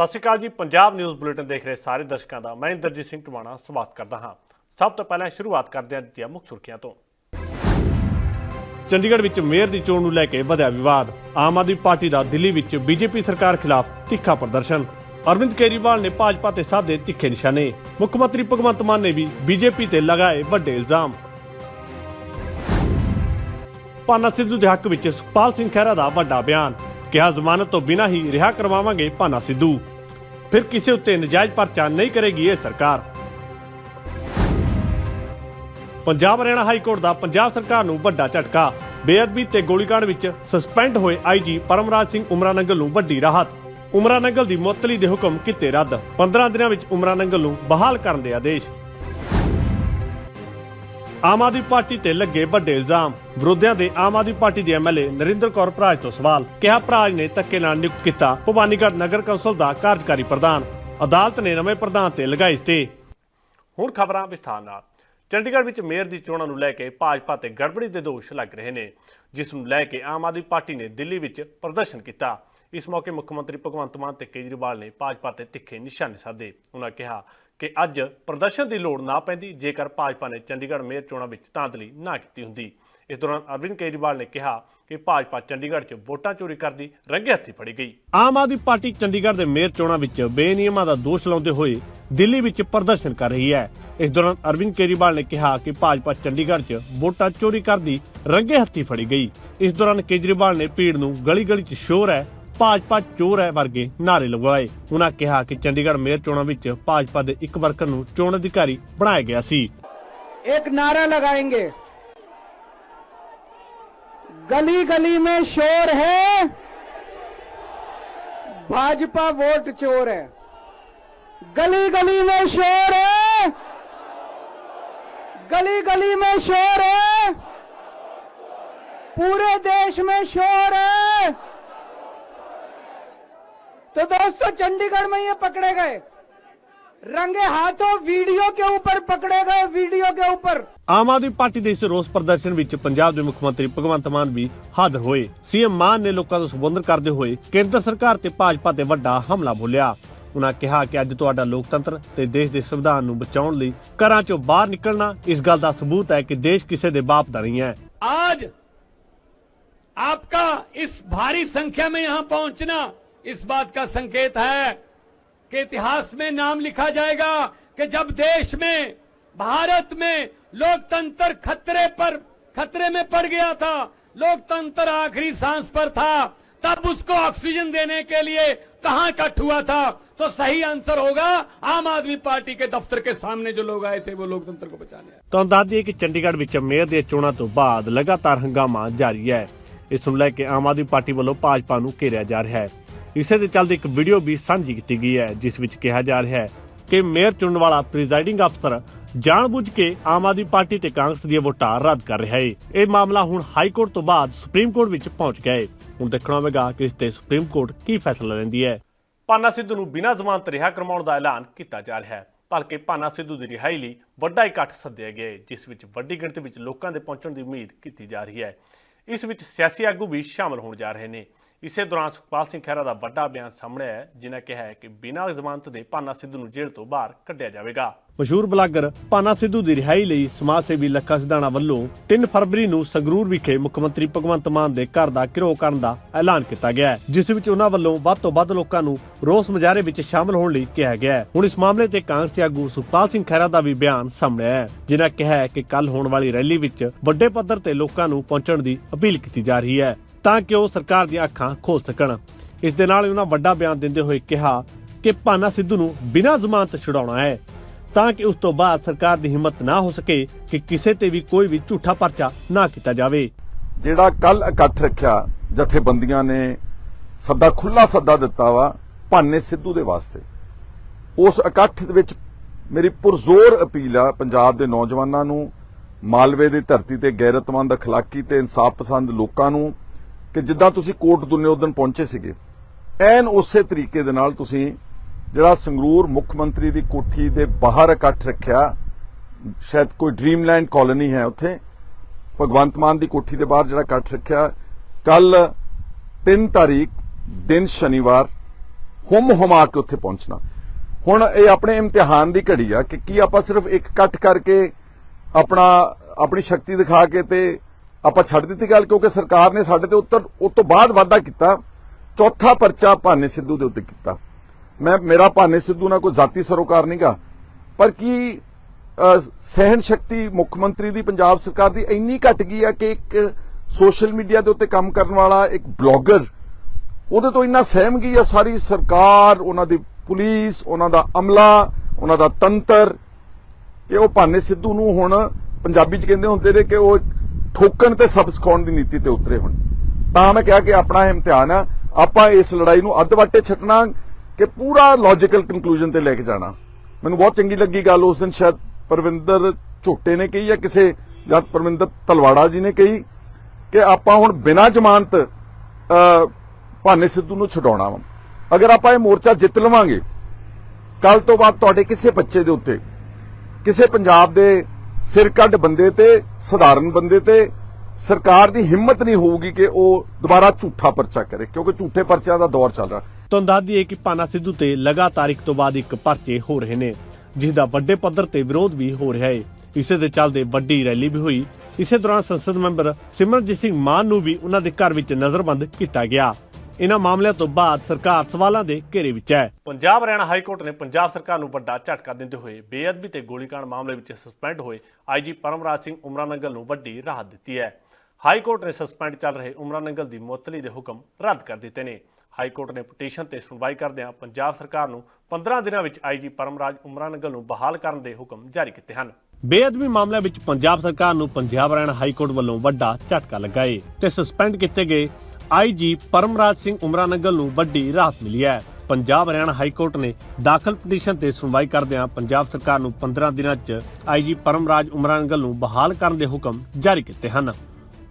ਸਤਿ ਸ਼੍ਰੀ ਅਕਾਲ ਜੀ, Punjab news bulletin ਦੇਖ ਰਹੇ ਸਾਰੇ ਦਰਸ਼ਕਾਂ ਦਾ। ਮੈਂ ਇੰਦਰਜੀਤ ਸਿੰਘ ਟਵਾਣਾ ਸਵਾਗਤ ਕਰਦਾ ਹਾਂ। ਸਭ ਤੋਂ ਪਹਿਲਾਂ ਸ਼ੁਰੂਆਤ ਕਰਦੇ ਹਾਂ ਦਿੱਤੀਆਂ ਮੁੱਖ ਸੁਰਖੀਆਂ ਤੋਂ। ਚੰਡੀਗੜ੍ਹ ਵਿੱਚ ਮੇਅਰ ਦੀ ਚੋਣ ਨੂੰ ਲੈ ਕੇ ਵਧਿਆ ਵਿਵਾਦ। ਆਮ ਆਦਮੀ ਪਾਰਟੀ ਦਾ ਦਿੱਲੀ ਵਿੱਚ ਬੀਜੇਪੀ ਸਰਕਾਰ ਖਿਲਾਫ ਤਿੱਖਾ ਪ੍ਰਦਰਸ਼ਨ। ਅਰਵਿੰਦ ਕੇਜਰੀਵਾਲ ਨੇ ਭਾਜਪਾ ਤੇ ਸਾਧੇ ਤਿੱਖੇ ਨਿਸ਼ਾਨੇ। ਮੁੱਖ ਮੰਤਰੀ ਭਗਵੰਤ ਮਾਨ ਨੇ ਵੀ ਬੀਜੇਪੀ ਤੇ ਲਗਾਏ ਵੱਡੇ ਇਲਜ਼ਾਮ। ਪਾਨਾ ਸਿੱਧੂ ਦੇ ਹੱਕ ਵਿੱਚ ਸੁਖਪਾਲ ਸਿੰਘ ਖਹਿਰਾ ਦਾ ਵੱਡਾ ਬਿਆਨ। ਕਿਹਾ ਜ਼ਮਾਨਤ ਤੋਂ ਬਿਨਾਂ ਹੀ ਰਿਹਾ ਕਰਵਾਵਾਂਗੇ ਪਾਨਾ ਸਿੱਧੂ। ਫਿਰ ਕਿਸੇ ਉੱਤੇ ਨਜਾਇਜ਼ ਪਰਚਾ ਨਹੀਂ ਕਰੇਗੀ ਇਹ ਸਰਕਾਰ। ਪੰਜਾਬ ਹਰਿਆਣਾ ਹਾਈ ਕੋਰਟ ਦਾ ਪੰਜਾਬ ਸਰਕਾਰ ਨੂੰ ਵੱਡਾ ਝਟਕਾ। ਬੇਅਦਬੀ ਤੇ ਗੋਲੀਕਾਂਡ ਵਿੱਚ ਸਸਪੈਂਡ ਹੋਏ ਆਈਜੀ ਪਰਮਰਾਜ ਸਿੰਘ ਉਮਰਾ ਨੰਗਲ ਨੂੰ ਵੱਡੀ ਰਾਹਤ। ਉਮਰਾ ਨੰਗਲ ਦੀ ਮੁਅੱਤਲੀ ਦੇ ਹੁਕਮ ਕੀਤੇ ਰੱਦ। 15 ਦਿਨਾਂ ਵਿੱਚ ਉਮਰਾ ਨੰਗਲ ਨੂੰ ਬਹਾਲ ਕਰਨ ਦੇ ਆਦੇਸ਼। ਆਮ ਆਦਮੀ ਪਾਰਟੀ ਤੇ ਲੱਗੇ ਵੱਡੇ ਇਲਜ਼ਾਮ। ਵਿਰੋਧੀਆਂ ਦੇ ਆਮ ਆਦਮੀ ਪਾਰਟੀ ਦੇ ਐਮਐਲਏ ਨਰਿੰਦਰ ਕੌਰ ਭਰਾਜ ਤੋਂ ਸਵਾਲ। ਕਿਹਾ ਭਰਾਜ ਨੇ ਧੱਕੇ ਨਾਲ ਨਿਯੁਕਤ ਕੀਤਾ ਭਵਾਨੀਗੜ੍ਹ ਨਗਰ ਕੌਂਸਲ ਦਾ ਕਾਰਜਕਾਰੀ ਪ੍ਰਧਾਨ। ਅਦਾਲਤ ਨੇ ਨਵੇਂ ਪ੍ਰਧਾਨ ਤੇ ਲਗਾਈ ਸਟੇ। ਹੁਣ ਖਬਰਾਂ ਵਿਸਥਾਰ ਨਾਲ। ਚੰਡੀਗੜ੍ਹ ਵਿੱਚ ਮੇਅਰ ਦੀ ਚੋਣਾਂ ਨੂੰ ਲੈ ਕੇ ਭਾਜਪਾ ਤੇ ਗੜਬੜੀ ਦੇ ਦੋਸ਼ ਲੱਗ ਰਹੇ ਨੇ, ਜਿਸ ਨੂੰ ਲੈ ਕੇ ਆਮ ਆਦਮੀ ਪਾਰਟੀ ਨੇ ਦਿੱਲੀ ਵਿੱਚ ਪ੍ਰਦਰਸ਼ਨ ਕੀਤਾ। ਇਸ ਮੌਕੇ ਮੁੱਖ ਮੰਤਰੀ ਭਗਵੰਤ ਮਾਨ ਤੇ ਕੇਜਰੀਵਾਲ ਨੇ ਭਾਜਪਾ ਤੇ ਤਿੱਖੇ ਨਿਸ਼ਾਨੇ ਸਾਧੇ। ਉਹਨਾਂ ਕਿਹਾ ਕਿ ਅੱਜ ਪ੍ਰਦਰਸ਼ਨ ਦੀ ਲੋੜ ਨਾ ਪੈਂਦੀ, ਜੇਕਰ ਭਾਜਪਾ ਨੇ ਚੰਡੀਗੜ੍ਹ ਮੇਅਰ ਚੋਣਾਂ ਵਿੱਚ ਤਾਂਦਲੀ ਨਾ ਕੀਤੀ ਹੁੰਦੀ। ਇਸ ਦੌਰਾਨ ਅਰਵਿੰਦ ਕੇਜਰੀਵਾਲ ਨੇ ਕਿਹਾ ਕਿ ਭਾਜਪਾ ਚੰਡੀਗੜ੍ਹ 'ਚ ਵੋਟਾਂ ਚੋਰੀ ਕਰਦੀ ਰੰਗੇ ਹੱਥੀ ਫੜੀ ਗਈ। ਆਮ ਆਦਮੀ ਪਾਰਟੀ ਚੰਡੀਗੜ੍ਹ ਦੇ ਮੇਅਰ ਚੋਣਾਂ ਵਿੱਚ ਬੇਨਿਯਮਾਂ ਦਾ ਦੋਸ਼ ਲਾਉਂਦੇ ਹੋਏ ਦਿੱਲੀ ਵਿੱਚ ਪ੍ਰਦਰਸ਼ਨ ਕਰ ਰਹੀ ਹੈ। ਇਸ ਦੌਰਾਨ ਅਰਵਿੰਦ ਕੇਜਰੀਵਾਲ ਨੇ ਕਿਹਾ ਕਿ ਭਾਜਪਾ ਚੰਡੀਗੜ੍ਹ 'ਚ ਵੋਟਾਂ ਚੋਰੀ ਕਰਦੀ ਰੰਗੇ ਹੱਥੀ ਫੜੀ ਗਈ। ਇਸ ਦੌਰਾਨ ਕੇਜਰੀਵਾਲ ਨੇ ਭੀੜ ਨੂੰ ਗਲੀ-ਗਲੀ 'ਚ ਸ਼ੋਰ ਹੈ ਭਾਜਪਾ ਚੋਰ ਹੈ ਵਰਗੇ ਨਾਰੇ ਲਗਵਾਏ ਉਹਨਾਂ ਕਿਹਾ ਕਿ ਚੰਡੀਗੜ੍ਹ ਮੇਅਰ ਚੋਣਾਂ ਵਿੱਚ ਭਾਜਪਾ ਦੇ ਇੱਕ ਵਰਕਰ ਨੂੰ ਚੋਣ ਅਧਿਕਾਰੀ ਬਣਾਇਆ ਗਿਆ ਸੀ एक नारा लगाएंगे गली गली में शोर है भाजपा वोट चोर है गली गली में शोर है गली गली में शोर है पूरे देश में शोर है तो दोस्तों चंडीगढ़ में ये पकड़े गए रंगे हाथों वीडियो के ऊपर पकड़े गए वीडियो के ऊपर ਆਮ ਆਦਮੀ ਪਾਰਟੀ ਦੇ ਇਸ ਰੋਸ ਪ੍ਰਦਰਸ਼ਨ ਵਿੱਚ ਪੰਜਾਬ ਦੇ ਮੁੱਖ ਮੰਤਰੀ ਭਗਵੰਤ ਮਾਨ ਵੀ ਹਾਜ਼ਰ ਹੋਏ ਸੀਐਮ ਮਾਨ ਨੇ ਲੋਕਾਂ ਨੂੰ ਸੰਬੋਧਨ ਕਰਦੇ ਹੋਏ ਕੇਂਦਰ ਸਰਕਾਰ ਤੇ ਭਾਜਪਾ ਤੇ ਵੱਡਾ ਹਮਲਾ ਬੋਲਿਆ ਉਹਨਾਂ ਕਿਹਾ ਕਿ ਅੱਜ ਤੁਹਾਡਾ ਲੋਕਤੰਤਰ ਤੇ ਦੇਸ਼ ਦੇ ਸੰਵਿਧਾਨ ਨੂੰ ਬਚਾਉਣ ਲਈ ਘਰਾਂ ਚੋਂ ਬਾਹਰ ਨਿਕਲਣਾ ਇਸ ਗੱਲ ਦਾ ਸਬੂਤ ਹੈ ਕਿ ਦੇਸ਼ ਕਿਸੇ ਦੇ ਬਾਪ ਦਾ ਨਹੀਂ ਹੈ आज आपका इस भारी संख्या में यहां पहुंचना इस बात का संकेत है कि इतिहास में नाम लिखा जाएगा कि जब देश में भारत में लोकतंत्र खतरे पर खतरे में पड़ गया था लोकतंत्र आखिरी सांस पर था तब उसको ऑक्सीजन देने के लिए कहां इकट्ठ हुआ था तो सही आंसर होगा आम आदमी पार्टी के दफ्तर के सामने जो लोग आए थे वो लोकतंत्र को बचाने आए ਤੁਹਾਨੂੰ ਦੱਸ ਦਈਏ ਕਿ ਚੰਡੀਗੜ੍ਹ ਵਿੱਚ ਮੇਅਰ ਦੀਆਂ ਚੋਣਾਂ ਤੋਂ ਬਾਅਦ ਲਗਾਤਾਰ ਹੰਗਾਮਾ ਜਾਰੀ ਹੈ ਇਸ ਨੂੰ ਲੈ ਕੇ ਆਮ ਆਦਮੀ ਪਾਰਟੀ ਵੱਲੋਂ ਭਾਜਪਾ ਨੂੰ ਘੇਰਿਆ ਜਾ ਰਿਹਾ ਹੈ ਇਸੇ ਦੇ ਚੱਲਦੇ ਇੱਕ ਵੀਡੀਓ ਵੀ ਸਾਂਝੀ ਕੀਤੀ ਗਈ ਹੈ, ਜਿਸ ਵਿੱਚ ਕਿਹਾ ਜਾ ਰਿਹਾ ਹੈ ਕਿ ਮੇਅਰ ਚੁਣਨ ਵਾਲਾ ਪ੍ਰੀਜ਼ਾਈਡਿੰਗ ਅਫਸਰ ਜਾਣਬੁੱਝ ਕੇ ਆਮ ਆਦਮੀ ਪਾਰਟੀ ਤੇ ਕਾਂਗਰਸ ਦੀਆਂ ਵੋਟਾਂ ਰੱਦ ਕਰ ਰਿਹਾ ਹੈ। ਇਹ ਮਾਮਲਾ ਹੁਣ ਹਾਈ ਕੋਰਟ ਤੋਂ ਬਾਅਦ ਸੁਪਰੀਮ ਕੋਰਟ ਵਿੱਚ ਪਹੁੰਚ ਗਿਆ ਹੈ। ਹੁਣ ਦੇਖਣਾ ਹੋਵੇਗਾ ਕਿ ਇਸ ਤੇ ਸੁਪਰੀਮ ਕੋਰਟ ਕੀ ਫੈਸਲਾ ਲੈਂਦੀ ਹੈ। ਪਾਨਾ ਸਿੱਧੂ ਨੂੰ ਬਿਨਾਂ ਜ਼ਮਾਨਤ ਰਿਹਾ ਕਰਵਾਉਣ ਦਾ ਐਲਾਨ ਕੀਤਾ ਜਾ ਰਿਹਾ ਹੈ ਭਲਕੇ ਪਾਨਾ ਸਿੱਧੂ ਦੀ ਰਿਹਾਈ ਲਈ ਵੱਡਾ ਇਕੱਠ ਸੱਦਿਆ ਗਿਆ ਹੈ, ਜਿਸ ਵਿੱਚ ਵੱਡੀ ਗਿਣਤੀ ਵਿੱਚ ਲੋਕਾਂ ਦੇ ਪਹੁੰਚਣ ਦੀ ਉਮੀਦ ਕੀਤੀ ਜਾ ਰਹੀ ਹੈ। ਇਸ ਵਿੱਚ ਸਿਆਸੀ ਆਗੂ ਵੀ ਸ਼ਾਮਲ ਹੋਣ ਜਾ ਰਹੇ ਨੇ। ਇਸੇ ਦੌਰਾਨ ਸੁਖਪਾਲ ਸਿੰਘ ਖਹਿਰਾ ਦਾ ਵੱਡਾ ਬਿਆਨ ਸਾਹਮਣੇ ਆਇਆ ਹੈ, ਜਿਨ੍ਹਾਂ ਕਿਹਾ ਹੈ ਕਿ ਬਿਨਾਂ ਜ਼ਮਾਨਤ ਦੇ ਪਾਨਾ ਸਿੱਧੂ ਨੂੰ ਜੇਲ੍ਹ ਤੋਂ ਬਾਹਰ ਕੱਢਿਆ ਜਾਵੇਗਾ। ਮਸ਼ਹੂਰ ਬਲਾਗਰ ਪਾਨਾ ਸਿੱਧੂ ਦੀ ਰਿਹਾਈ ਲਈ ਸਮਾਜ ਸੇਵੀ ਲੱਖਾ ਸਿਧਾਣਾ ਵੱਲੋਂ 3 ਫਰਵਰੀ ਨੂੰ ਸੰਗਰੂਰ ਵਿਖੇ ਮੁੱਖ ਮੰਤਰੀ ਭਗਵੰਤ ਮਾਨ ਦੇ ਘਰ ਦਾ ਘਿਰਾਓ ਕਰਨ ਦਾ ਐਲਾਨ ਕੀਤਾ ਗਿਆ ਹੈ ਜਿਸ ਵਿੱਚ ਉਹਨਾਂ ਵੱਲੋਂ ਵੱਧ ਤੋਂ ਵੱਧ ਲੋਕਾਂ ਨੂੰ ਰੋਸ ਮੁਜ਼ਾਹਰੇ ਵਿੱਚ ਸ਼ਾਮਲ ਹੋਣ ਲਈ ਕਿਹਾ ਗਿਆ ਹੈ। ਹੁਣ ਇਸ ਮਾਮਲੇ ਤੇ ਕਾਂਗਰਸੀ ਆਗੂ ਸੁਖਪਾਲ ਸਿੰਘ ਖਹਿਰਾ ਦਾ ਵੀ ਬਿਆਨ ਸਾਹਮਣੇ ਆਇਆ ਹੈ ਜਿਨ੍ਹਾਂ ਕਿਹਾ ਹੈ ਕਿ ਕੱਲ ਹੋਣ ਵਾਲੀ ਰੈਲੀ ਵਿੱਚ ਵੱਡੇ ਪੱਧਰ ਤੇ ਲੋਕਾਂ ਨੂੰ ਪਹੁੰਚਣ ਦੀ ਅਪੀਲ ਕੀਤੀ ਜਾ ਰਹੀ ਹੈ। ਤਾਂ ਕਿ ਉਹ ਸਰਕਾਰ ਦੀਆਂ ਅੱਖਾਂ ਖੋਲ ਸਕਣ। ਇਸ ਦੇ ਨਾਲ ਹੀ ਉਹਨਾਂ ਵੱਡਾ ਬਿਆਨ ਦਿੰਦੇ ਹੋਏ ਕਿਹਾ ਕਿ ਪਾਨਾ ਸਿੱਧੂ ਨੂੰ ਬਿਨਾਂ ਜ਼ਮਾਨਤ ਛੁਡਾਉਣਾ ਹੈ, ਤਾਂ ਕਿ ਉਸ ਤੋਂ ਬਾਅਦ ਸਰਕਾਰ ਦੀ ਹਿੰਮਤ ਨਾ ਹੋ ਸਕੇ ਕਿ ਕਿਸੇ ਤੇ ਵੀ ਕੋਈ ਵੀ ਝੂਠਾ ਪਰਚਾ ਨਾ ਕੀਤਾ ਜਾਵੇ। ਜਿਹੜਾ ਕੱਲ ਇਕੱਠ ਰੱਖਿਆ, ਜਥੇਬੰਦੀਆਂ ਨੇ ਸੱਦਾ ਖੁੱਲਾ ਸੱਦਾ ਦਿੱਤਾ ਵਾ ਭਾਨੇ ਸਿੱਧੂ ਦੇ ਵਾਸਤੇ। ਉਸ ਇਕੱਠ ਦੇ ਵਿੱਚ ਮੇਰੀ ਪੁਰਜ਼ੋਰ ਅਪੀਲ ਆ ਪੰਜਾਬ ਦੇ ਨੌਜਵਾਨਾਂ ਨੂੰ, ਮਾਲਵੇ ਦੀ ਧਰਤੀ ਤੇ ਗੈਰਤਮੰਦ ਅਖਲਾਕੀ ਤੇ ਇਨਸਾਫ ਪਸੰਦ ਲੋਕਾਂ ਨੂੰ ਕਿ ਜਿੱਦਾਂ ਤੁਸੀਂ ਕੋਟ ਦੁਨੇ ਉਦਨ ਪਹੁੰਚੇ ਸੀਗੇ, ਐਨ ਉਸੇ ਤਰੀਕੇ ਦੇ ਨਾਲ ਤੁਸੀਂ ਜਿਹੜਾ ਸੰਗਰੂਰ ਮੁੱਖ ਮੰਤਰੀ ਦੀ ਕੋਠੀ ਦੇ ਬਾਹਰ ਇਕੱਠ ਰੱਖਿਆ, ਸ਼ਾਇਦ ਕੋਈ ਡ੍ਰੀਮਲੈਂਡ ਕਾਲੋਨੀ ਹੈ ਉੱਥੇ, ਭਗਵੰਤ ਮਾਨ ਦੀ ਕੋਠੀ ਦੇ ਬਾਹਰ ਜਿਹੜਾ ਇਕੱਠ ਰੱਖਿਆ, ਕੱਲ 3 ਤਾਰੀਖ, ਦਿਨ ਸ਼ਨੀਵਾਰ, ਹੁਮ ਹੁਮਾ ਕੇ ਉੱਥੇ ਪਹੁੰਚਣਾ। ਹੁਣ ਇਹ ਆਪਣੇ ਇਮਤਿਹਾਨ ਦੀ ਘੜੀ ਆ ਕਿ ਕੀ ਆਪਾਂ ਸਿਰਫ ਇੱਕ ਇਕੱਠ ਕਰਕੇ ਆਪਣਾ, ਆਪਣੀ ਸ਼ਕਤੀ ਦਿਖਾ ਕੇ ਤੇ ਆਪਾਂ ਛੱਡ ਦਿੱਤੀ ਗੱਲ ਕਿਉਂਕਿ ਸਰਕਾਰ ਨੇ ਸਾਡੇ ਤੇ ਉੱਤਰ ਉਸ ਤੋਂ ਬਾਅਦ ਵਾਅਦਾ ਕੀਤਾ। ਚੌਥਾ ਪਰਚਾ ਭਾਨੇ ਸਿੱਧੂ ਦੇ ਉੱਤੇ ਕੀਤਾ। ਮੈਂ ਮੇਰਾ ਭਾਨੇ ਸਿੱਧੂ ਨਾਲ ਕੋਈ ਜ਼ਾਤੀ ਸਰੋਕਾਰ ਨਹੀਂਗਾ ਪਰ ਕੀ ਸਹਿਣ ਸ਼ਕਤੀ ਮੁੱਖ ਮੰਤਰੀ ਦੀ ਪੰਜਾਬ ਸਰਕਾਰ ਦੀ ਇੰਨੀ ਘਟ ਗਈ ਆ ਕਿ ਇੱਕ ਸੋਸ਼ਲ ਮੀਡੀਆ ਦੇ ਉੱਤੇ ਕੰਮ ਕਰਨ ਵਾਲਾ ਇੱਕ ਬਲੌਗਰ, ਉਹਦੇ ਤੋਂ ਇੰਨਾ ਸਹਿਮ ਗਈ ਆ ਸਾਰੀ ਸਰਕਾਰ, ਉਹਨਾਂ ਦੀ ਪੁਲਿਸ, ਉਹਨਾਂ ਦਾ ਅਮਲਾ, ਉਹਨਾਂ ਦਾ ਤੰਤਰ, ਕਿ ਉਹ ਭਾਨੇ ਸਿੱਧੂ ਨੂੰ ਹੁਣ ਪੰਜਾਬੀ ਚ ਕਹਿੰਦੇ ਹੁੰਦੇ ਨੇ ਕਿ ਉਹ ਠੋਕਣ ਤੇ ਸਬਕ ਸਿਖਾਉਣ ਦੀ ਨੀਤੀ ਤੇ ਉਤਰੇ ਹੁਣ। ਤਾਂ ਮੈਂ ਕਿਹਾ ਕਿ ਆਪਣਾ ਇਮਤਿਹਾਨ ਆ, ਆਪਾਂ ਇਸ ਲੜਾਈ ਨੂੰ ਅੱਧ ਵਾਟੇ ਛੱਡਣਾ ਕਿ ਪੂਰਾ ਲੌਜੀਕਲ ਕਨਕਲੂਜਨ ਤੇ ਲੈ ਕੇ ਜਾਣਾ। ਮੈਨੂੰ ਬਹੁਤ ਚੰਗੀ ਲੱਗੀ ਗੱਲ, ਉਸ ਦਿਨ ਸ਼ਾਇਦ ਪਰਵਿੰਦਰ ਝੋਟੇ ਨੇ ਕਹੀ ਜਾਂ ਕਿਸੇ ਜਾਂ ਪਰਵਿੰਦਰ ਤਲਵਾੜਾ ਜੀ ਨੇ ਕਹੀ ਕਿ ਆਪਾਂ ਹੁਣ ਬਿਨਾਂ ਜ਼ਮਾਨਤ ਭਾਨੇ ਸਿੱਧੂ ਨੂੰ ਛਡਾਉਣਾ ਵਾ। ਅਗਰ ਆਪਾਂ ਇਹ ਮੋਰਚਾ ਜਿੱਤ ਲਵਾਂਗੇ ਕੱਲ ਤੋਂ ਬਾਅਦ ਤੁਹਾਡੇ ਕਿਸੇ ਬੱਚੇ ਦੇ ਉੱਤੇ, ਕਿਸੇ ਪੰਜਾਬ ਦੇ ਸਿਰ ਬੰਦੇ ਤੇ, ਸਧਾਰਨ ਬੰਦੇ ਤੇ, ਸਰਕਾਰ ਦੀ ਹਿੰਮਤ ਨਹੀਂ ਹੋਊਗੀ ਕਿ ਉਹ ਦੁਬਾਰਾ ਝੂਠਾ ਪਰਚਾ ਕਰੇ, ਕਿਉਂਕਿ ਝੂਠੇ ਪਰਚਿਆਂ ਦਾ ਦੌਰ ਚੱਲ ਰਿਹਾ। ਤੁਹਾਨੂੰ ਦੱਸ ਦਈਏ ਕਿ ਪਾਨਾ ਸਿੱਧੂ ਤੇ ਲਗਾਤਾਰ ਇੱਕ ਤੋਂ ਬਾਅਦ ਇੱਕ ਪਰਚੇ ਹੋ ਰਹੇ ਨੇ, ਜਿਸ ਦਾ ਵੱਡੇ ਪੱਧਰ ਤੇ ਵਿਰੋਧ ਵੀ ਹੋ ਰਿਹਾ ਹੈ। ਇਸੇ ਦੇ ਚੱਲਦੇ ਵੱਡੀ ਰੈਲੀ ਵੀ ਹੋਈ। ਇਸੇ ਦੌਰਾਨ ਸੰਸਦ ਮੈਂਬਰ ਸਿਮਰਨਜੀਤ ਸਿੰਘ ਮਾਨ ਨੂੰ ਵੀ ਉਹਨਾਂ ਦੇ ਘਰ ਵਿੱਚ ਨਜ਼ਰਬੰਦ ਕੀਤਾ ਗਿਆ। ਇਹਨਾਂ ਮਾਮਲਿਆਂ ਤੋਂ ਬਾਅਦ ਸਰਕਾਰ ਸਵਾਲਾਂ ਦੇ ਘੇਰੇ ਵਿੱਚ ਹੈ। ਪੰਜਾਬ ਹਰਿਆਣਾ ਹਾਈ ਕੋਰਟ ਨੇ ਪੰਜਾਬ ਸਰਕਾਰ ਨੂੰ ਵੱਡਾ ਝਟਕਾ ਦਿੰਦੇ ਹੋਏ ਬੇਅਦਬੀ ਤੇ ਗੋਲੀकांड ਮਾਮਲੇ ਵਿੱਚ ਸਸਪੈਂਡ ਹੋਏ ਆਈਜੀ ਪਰਮਰਾਜ ਸਿੰਘ ਉਮਰਾ ਨੰਗਲ ਨੂੰ ਵੱਡੀ ਰਾਹਤ ਦਿੱਤੀ ਹੈ। ਹਾਈ ਕੋਰਟ ਨੇ ਸਸਪੈਂਡ ਚੱਲ ਰਹੇ ਉਮਰਾ ਨੰਗਲ ਦੀ ਮੁਅੱਤਲੀ ਦੇ ਹੁਕਮ ਰੱਦ ਕਰ ਦਿੱਤੇ ਨੇ। ਹਾਈ ਕੋਰਟ ਨੇ ਪਟੀਸ਼ਨ ਤੇ ਸੁਣਵਾਈ ਕਰਦਿਆਂ ਪੰਜਾਬ ਸਰਕਾਰ ਨੂੰ 15 ਦਿਨਾਂ ਵਿੱਚ ਆਈਜੀ ਪਰਮਰਾਜ ਉਮਰਾ ਨੰਗਲ ਨੂੰ ਬਹਾਲ ਕਰਨ ਦੇ ਹੁਕਮ ਜਾਰੀ ਕੀਤੇ ਹਨ। ਬੇਅਦਬੀ ਮਾਮਲਿਆਂ ਵਿੱਚ ਪੰਜਾਬ ਸਰਕਾਰ ਨੂੰ ਪੰਜਾਬ ਹਰਿਆਣਾ ਹਾਈ ਕੋਰਟ ਵੱਲੋਂ ਵੱਡਾ ਝਟਕਾ ਲੱਗਾ ਏ ਤੇ ਸਸਪੈਂਡ ਕੀਤੇ ਗਏ ਆਈਜੀ ਪਰਮਰਾਜ ਸਿੰਘ ਉਮਰਾ ਨੂੰ ਵੱਡੀ ਰਾਹਤ ਮਿਲੀ ਹੈ। ਪੰਜਾਬ ਹਰਿਆਣਾ ਹਾਈ ਕੋਰਟ ਨੇ ਦਾਖਲ ਪਟੀਸ਼ਨ ਤੇ ਸੁਣਵਾਈ ਕਰਦਿਆਂ ਪੰਜਾਬ ਸਰਕਾਰ ਨੂੰ 15 ਦਿਨਾਂ 'ਚ ਆਈਜੀ ਪਰਮਰਾਜ ਉਮਰਾ ਨੂੰ ਬਹਾਲ ਕਰਨ ਦੇ ਹੁਕਮ ਜਾਰੀ ਕੀਤੇ ਹਨ।